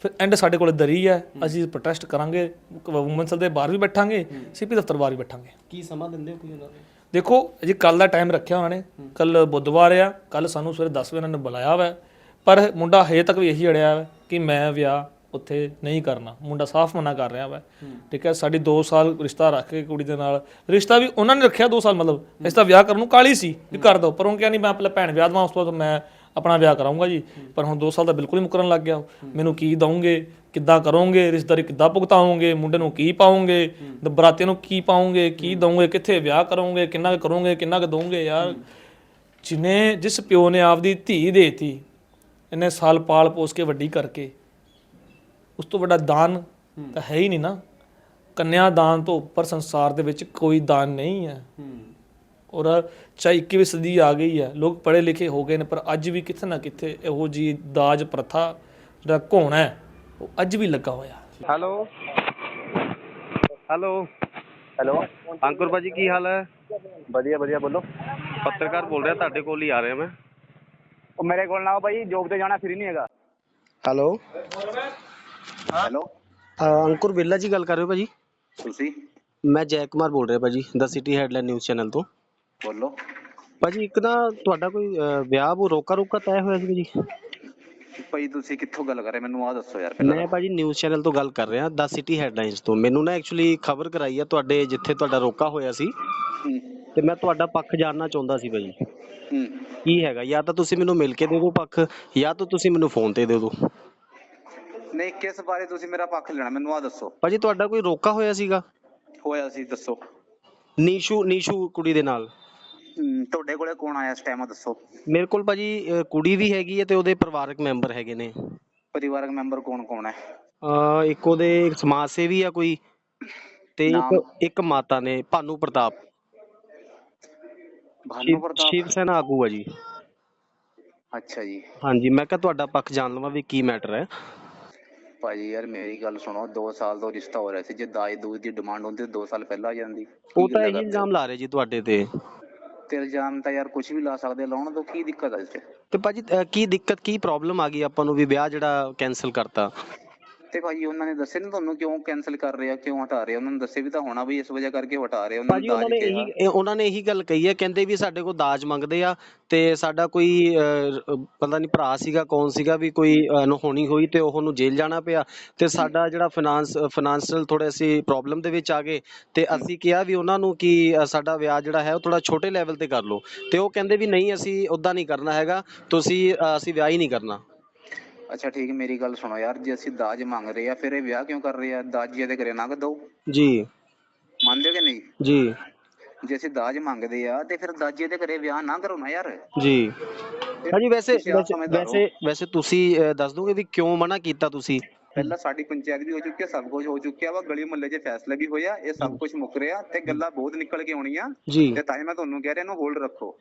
ਫਿਰ ਐਂਡ ਸਾਡੇ ਕੋਲ ਦਰੀ ਹੈ। ਅਸੀਂ ਪ੍ਰੋਟੈਸਟ ਕਰਾਂਗੇ। ਔਮਨ ਸੈੱਲ ਦੇ ਬਾਹਰ ਵੀ ਬੈਠਾਂਗੇ। ਸੀਪੀ ਦਫ਼ਤਰ ਬਾਹਰ ਵੀ ਬੈਠਾਂਗੇ। ਕੀ ਸਮਾਂ ਦਿੰਦੇ ਹੋ ਕੋਈ ਉਹਨਾਂ ਨੂੰ? ਦੇਖੋ ਜੀ ਕੱਲ ਦਾ ਟਾਈਮ ਰੱਖਿਆ ਉਹਨਾਂ ਨੇ। ਕੱਲ ਬੁੱਧਵਾਰ ਆ। ਕੱਲ ਸਾਨੂੰ ਸਵੇਰੇ 10 ਵਜੇ ਉਹਨਾਂ ਨੇ ਬੁਲਾਇਆ ਵਾ। ਪਰ ਮੁੰਡਾ ਹਜੇ ਤੱਕ ਵੀ ਇਹੀ ਅੜਿਆ ਕਿ ਮੈਂ ਵਿਆਹ ਉੱਥੇ ਨਹੀਂ ਕਰਨਾ। ਮੁੰਡਾ ਸਾਫ਼ ਮਨਾ ਕਰ ਰਿਹਾ ਵਾ। ਠੀਕ ਹੈ ਸਾਡੀ 2 ਸਾਲ ਰਿਸ਼ਤਾ ਰੱਖ ਕੇ ਕੁੜੀ ਦੇ ਨਾਲ। ਰਿਸ਼ਤਾ ਵੀ ਉਹਨਾਂ ਨੇ ਰੱਖਿਆ 2 ਸਾਲ ਮਤਲਬ ਇਸ ਦਾ ਵਿਆਹ ਕਰਨ ਨੂੰ ਕਾਲੀ ਸੀ ਵੀ ਕਰ ਦੋ। ਪਰ ਉਹ ਕਿਹਾ ਨਹੀਂ ਮੈਂ ਆਪਣੇ ਭੈਣ ਵਿਆਹ ਦਵਾਂ ਉਸ ਤੋਂ ਬਾਅਦ ਮੈਂ ਆਪਣਾ ਵਿਆਹ ਕਰਾਉਂਗਾ ਜੀ। ਪਰ ਹੁਣ 2 ਸਾਲ ਦਾ ਬਿਲਕੁਲ ਹੀ ਮੁਕਰਨ ਲੱਗ ਗਿਆ। ਮੈਨੂੰ ਕੀ ਦਵੋਗੇ ਕਿੱਦਾਂ ਕਰੋਗੇ? ਰਿਸ਼ਤੇਦਾਰੀ ਕਿੱਦਾਂ ਭੁਗਤਾਓਗੇ ਮੁੰਡੇ ਨੂੰ ਕੀ ਪਾਓਗੇ ਬਰਾਤੀਆਂ ਨੂੰ ਕੀ ਪਾਓਗੇ ਕੀ ਦਵੋਗੇ ਕਿੱਥੇ ਵਿਆਹ ਕਰੋਗੇ? ਕਿੰਨਾ ਕੁ ਕਰੋਗੇ? ਕਿੰਨਾ ਕੁ ਦੋਗੇ ਯਾਰ? ਜਿਨੇ ਜਿਸ ਪਿਓ ਨੇ ਆਪਦੀ ਧੀ ਦੇਤੀ ਇਹਨੇ ਸਾਲ ਪਾਲ ਪੋਸ ਕੇ ਵੱਡੀ ਕਰਕੇ। ਉਸ ਤੋਂ ਵੱਡਾ ਦਾਨ ਤਾਂ ਹੈ ਹੀ ਨਹੀਂ ਨਾ। ਕੰਨਿਆ ਦਾਨ ਤੋਂ ਉੱਪਰ ਸੰਸਾਰ ਦੇ ਵਿੱਚ ਕੋਈ ਦਾਨ ਨਹੀਂ ਹੈ। ਔਰ ਚਾਹੇ 21ਵੀਂ ਸਦੀ ਆ ਗਈ ਹੈ ਲੋਕ ਪੜ੍ਹੇ ਲਿਖੇ ਹੋ ਗਏ ਨੇ ਪਰ ਅੱਜ ਵੀ ਕਿਤੇ ਨਾ ਕਿਤੇ ਇਹੋ ਜੀ ਦਾਜ ਪ੍ਰਥਾ ਜਿਹੜਾ ਘੋਣਾ ਹੈ ਉਹ ਅੱਜ ਵੀ ਲੱਗਾ ਹੋਇਆ। ਹੈਲੋ। ਹੈਲੋ। ਹੈਲੋ। ਅੰਕੁਰ ਭਾਜੀ ਕੀ ਹਾਲ ਹੈ? ਵਧੀਆ ਵਧੀਆ ਬੋਲੋ। ਪੱਤਰਕਾਰ ਬੋਲ ਰਿਹਾ ਤੁਹਾਡੇ ਕੋਲ ਹੀ ਆ ਰਿਹਾ ਮੈਂ। ਉਹ ਮੇਰੇ ਕੋਲ ਨਾ ਆਓ ਭਾਈ ਜੋਬ ਤੇ ਜਾਣਾ ਫ੍ਰੀ ਨਹੀਂ ਹੈਗਾ। ਹੈਲੋ। ਹੈਲੋ। ਅੰਕੁਰ ਬਿੱਲਾ ਜੀ ਗੱਲ ਕਰ ਰਹੇ ਹੋ ਭਾਜੀ? ਤੁਸੀਂ? ਮੈਂ ਜੈ ਕੁਮਾਰ ਬੋਲ ਰਿਹਾ ਭਾਜੀ the city headline news channel ਤੋਂ। ਬੋਲੋ। ਭਾਜੀ ਇੱਕ ਨਾ ਤੁਹਾਡਾ ਕੋਈ ਅਹ, ਵਿਆਹ ਉਹ ਰੋਕਾ ਰੋਕਾ ਤੈਅ ਹੋਇਆ ਸੀ ਜੀ ਭਾਈ ਤੁਸੀਂ ਕਿੱਥੋਂ ਗੱਲ ਕਰ ਰਹੇ? ਮੈਨੂੰ ਆ ਦੱਸੋ ਯਾਰ ਪਹਿਲਾਂ ਮੈਂ ਭਾਜੀ ਨਿਊਜ਼ ਚੈਨਲ ਤੋਂ ਗੱਲ ਕਰ ਰਿਹਾ ਦ ਸਿਟੀ ਹੈਡਲਾਈਨਸ ਤੋਂ। ਮੈਨੂੰ ਨਾ ਐਕਚੁਅਲੀ ਖਬਰ ਕਰਾਈ ਆ ਤੁਹਾਡੇ ਜਿੱਥੇ ਤੁਹਾਡਾ ਰੋਕਾ ਹੋਇਆ ਸੀ। ਹੂੰ। ਤੇ ਮੈਂ ਤੁਹਾਡਾ ਪੱਖ ਜਾਣਨਾ ਚਾਹੁੰਦਾ ਸੀ ਭਾਜੀ। ਹੂੰ। ਕੀ ਹੈਗਾ? ਜਾਂ ਤਾਂ ਤੁਸੀਂ ਮੈਨੂੰ ਮਿਲ ਕੇ ਦੇ ਦਿਓ ਪੱਖ ਜਾਂ ਤਾਂ ਤੁਸੀਂ ਮੈਨੂੰ ਫੋਨ ਤੇ ਦੇ ਦਿਓ। ਨਹੀਂ ਕਿਸ ਬਾਰੇ ਤੁਸੀਂ ਮੇਰਾ ਪੱਖ ਲੈਣਾ? ਮੈਨੂੰ ਆ ਦੱਸੋ। ਭਾਜੀ ਤੁਹਾਡਾ ਕੋਈ ਰੋਕਾ ਹੋਇਆ ਸੀਗਾ? ਹੋਇਆ ਸੀ ਦੱਸੋ। ਨੀਸ਼ੂ ਨੀਸ਼ੂ ਕੁੜੀ ਦੇ ਨਾਲ? ਤੁਹਾਡੇ ਕੋਲੇ ਕੌਣ ਆਇਆ ਇਸ ਟਾਈਮ ਦੱਸੋ। ਮੇਰੇ ਕੋਲ ਭਾਜੀ ਅਹ, ਕੁੜੀ ਵੀ ਹੈਗੀ ਹੈ ਤੇ ਉਹਦੇ ਪਰਿਵਾਰਕ ਮੈਂਬਰ ਹੈਗੇ ਨੇ। ਪਰਿਵਾਰਕ ਮੈਂਬਰ ਕੌਣ ਕੌਣ ਹੈ? ਅਹ, ਇੱਕ ਉਹਦੇ ਸਮਾਜ ਸੇਵੀ ਆ ਕੋਈ ਤੇ ਇੱਕ ਨਾਮ? ਇੱਕ ਮਾਤਾ ਨੇ ਭਾਨੂ ਪ੍ਰਤਾਪ। ਭਾਨੂ ਸ਼ਿਵ ਪ੍ਰਤਾਪ? ਸ਼ਿਵ ਸੈਨਾ ਆਗੂ ਆ ਜੀ। ਅੱਛਾ ਜੀ। ਹਾਂਜੀ ਮੈਂ ਕਿਹਾ ਤੁਹਾਡਾ ਪੱਖ ਜਾਣ ਲਵਾਂ ਵੀ ਕੀ ਮੈਟਰ ਹੈ। ਭਾਜੀ ਯਾਰ ਮੇਰੀ ਗੱਲ ਸੁਣੋ 2 ਸਾਲ ਤੋਂ ਰਿਸ਼ਤਾ ਹੋ ਰਿਹਾ ਸੀ ਜੇ ਦਾਜ ਦੂਜ ਦੀ ਡਿਮਾਂਡ ਹੁੰਦੀ 2 ਸਾਲ ਪਹਿਲਾਂ ਆ ਜਾਂਦੀ। ਉਹ ਤਾਂ ਇਹੀ ਇਲਜ਼ਾਮ ਲਾ ਰਹੇ ਜੀ ਤੁਹਾਡੇ ਤੇ? ਤੇ ਇਲਜ਼ਾਮ ਤਾਂ ਯਾਰ ਕੁਝ ਵੀ ਲਾ ਸਕਦੇ ਲਾਉਣ ਤੋਂ ਕੀ ਦਿੱਕਤ ਹੈ ਇਸ 'ਚ ਤੇ ਭਾਜੀ ਅਹ, ਕੀ ਦਿੱਕਤ ਕੀ ਪ੍ਰੋਬਲਮ ਆ ਗਈ ਆਪਾਂ ਨੂੰ ਵੀ ਵਿਆਹ ਜਿਹੜਾ ਕੈਨਸਲ ਕਰਤਾ? ਤੇ ਭਾਈ ਉਹਨਾਂ ਨੇ ਦੱਸਿਆ ਨੀ ਤੁਹਾਨੂੰ ਕਿਉਂ ਕੈਨਸਲ ਕਰ ਰਹੇ ਆ ਕਿਉਂ ਹਟਾ ਰਹੇ ਆ? ਉਹਨਾਂ ਨੂੰ ਦੱਸੇ ਵੀ ਤਾਂ ਹੋਣਾ ਵੀ ਇਸ ਵਜ੍ਹਾ ਕਰਕੇ ਹਟਾ ਰਹੇ ਆ, ਉਹਨਾਂ ਭਾਜੀ ਨੂੰ ਉਹਨਾਂ ਨੇ ਇਹੀ ਇਹ- ਉਹਨਾਂ ਨੇ ਇਹੀ ਗੱਲ ਕਹੀ ਹੈ ਕਹਿੰਦੇ ਵੀ ਸਾਡੇ ਕੋਲ ਦਾਜ ਮੰਗਦੇ ਆ ਤੇ ਸਾਡਾ ਕੋਈ ਅਹ, ਪਤਾ ਨਹੀਂ ਭਰਾ ਸੀਗਾ ਕੌਣ ਸੀਗਾ ਵੀ ਕੋਈ ਅਨਹੋਣੀ ਹੋਈ ਤੇ ਉਹਨੂੰ ਜੇਲ੍ਹ ਜਾਣਾ ਪਿਆ। ਤੇ ਸਾਡਾ ਜਿਹੜਾ ਫਾਈਨਾਂਸ ਫਾਈਨਾਂਸ਼ੀਅਲ ਥੋੜੇ ਅਸੀਂ ਪ੍ਰੋਬਲਮ ਦੇ ਵਿੱਚ ਆ ਗਏ। ਤੇ ਅਸੀਂ ਕਿਹਾ ਵੀ ਉਹਨਾਂ ਨੂੰ ਕਿ ਸਾਡਾ ਵਿਆਹ ਜਿਹੜਾ ਹੈ ਉਹ ਥੋੜਾ ਛੋਟੇ ਲੈਵਲ ਤੇ ਕਰ ਲਓ। ਤੇ ਉਹ ਕਹਿੰਦੇ ਵੀ ਨਹੀਂ ਅਸੀਂ ਉਦਾਂ ਨਹੀਂ ਕਰਨਾ ਹੈਗਾ ਤੁਸੀਂ ਅਸੀਂ ਵਿਆਹ ਹੀ ਨਹੀਂ ਕਰਨਾ। ਅੱਛਾ ਠੀਕ ਹੈ ਮੇਰੀ ਗੱਲ ਸੁਣੋ ਯਾਰ ਜੇ ਅਸੀਂ ਦਾਜ ਮੰਗ ਰਹੇ ਆ ਫਿਰ ਇਹ ਵਿਆਹ ਕਿਉਂ ਕਰ ਰਹੇ ਆ? ਦਾਜ ਜੇ ਦੇ ਕਰੇ ਨਾ ਦੋ। ਜੀ। ਮੰਨਦੇ ਹੋ ਕਿ ਨਹੀਂ? ਜੀ। ਜੇ ਅਸੀਂ ਦਾਜ ਮੰਗਦੇ ਆ ਤੇ ਫਿਰ ਦਾਜੇ ਦੇ ਘਰੇ ਵਿਆਹ ਨਾ ਕਰੋ ਨਾ ਯਾਰ। ਜੀ। ਹਾਂਜੀ ਵੈਸੇ ਤੁਸੀਂ ਆਪ ਵੈਸੇ ਸਮਝਦਾਰ ਹੋ। ਵੈਸੇ ਵੈਸੇ ਤੁਸੀਂ ਅਹ, ਦੱਸ ਦੋਗੇ ਵੀ ਕਿਉਂ ਮਨਾ ਕੀਤਾ ਤੁਸੀਂ? ਪਹਿਲਾਂ ਸਾਡੀ ਪੰਚਾਇਤ ਵੀ ਹੋ ਚੁੱਕੀ ਆ ਸਭ ਕੁਝ ਹੋ ਚੁੱਕਿਆ ਵਾ ਗਲੀ ਮੁਹੱਲੇ 'ਚ ਫੈਸਲੇ ਵੀ ਹੋਇਆ ਇਹ ਸਭ ਕੁਝ ਮੁੱਕ ਰਿਹਾ ਤੇ ਗੱਲਾਂ ਬਹੁਤ ਨਿਕਲ ਕੇ ਆਉਣੀਆਂ। ਜੀ। ਤੇ ਤਾਂ ਹੀ ਮੈਂ ਤੁਹਾਨੂੰ ਕਹਿ ਰਿਹਾ ਇਹਨੂੰ ਹੋਲਡ ਰੱਖੋ।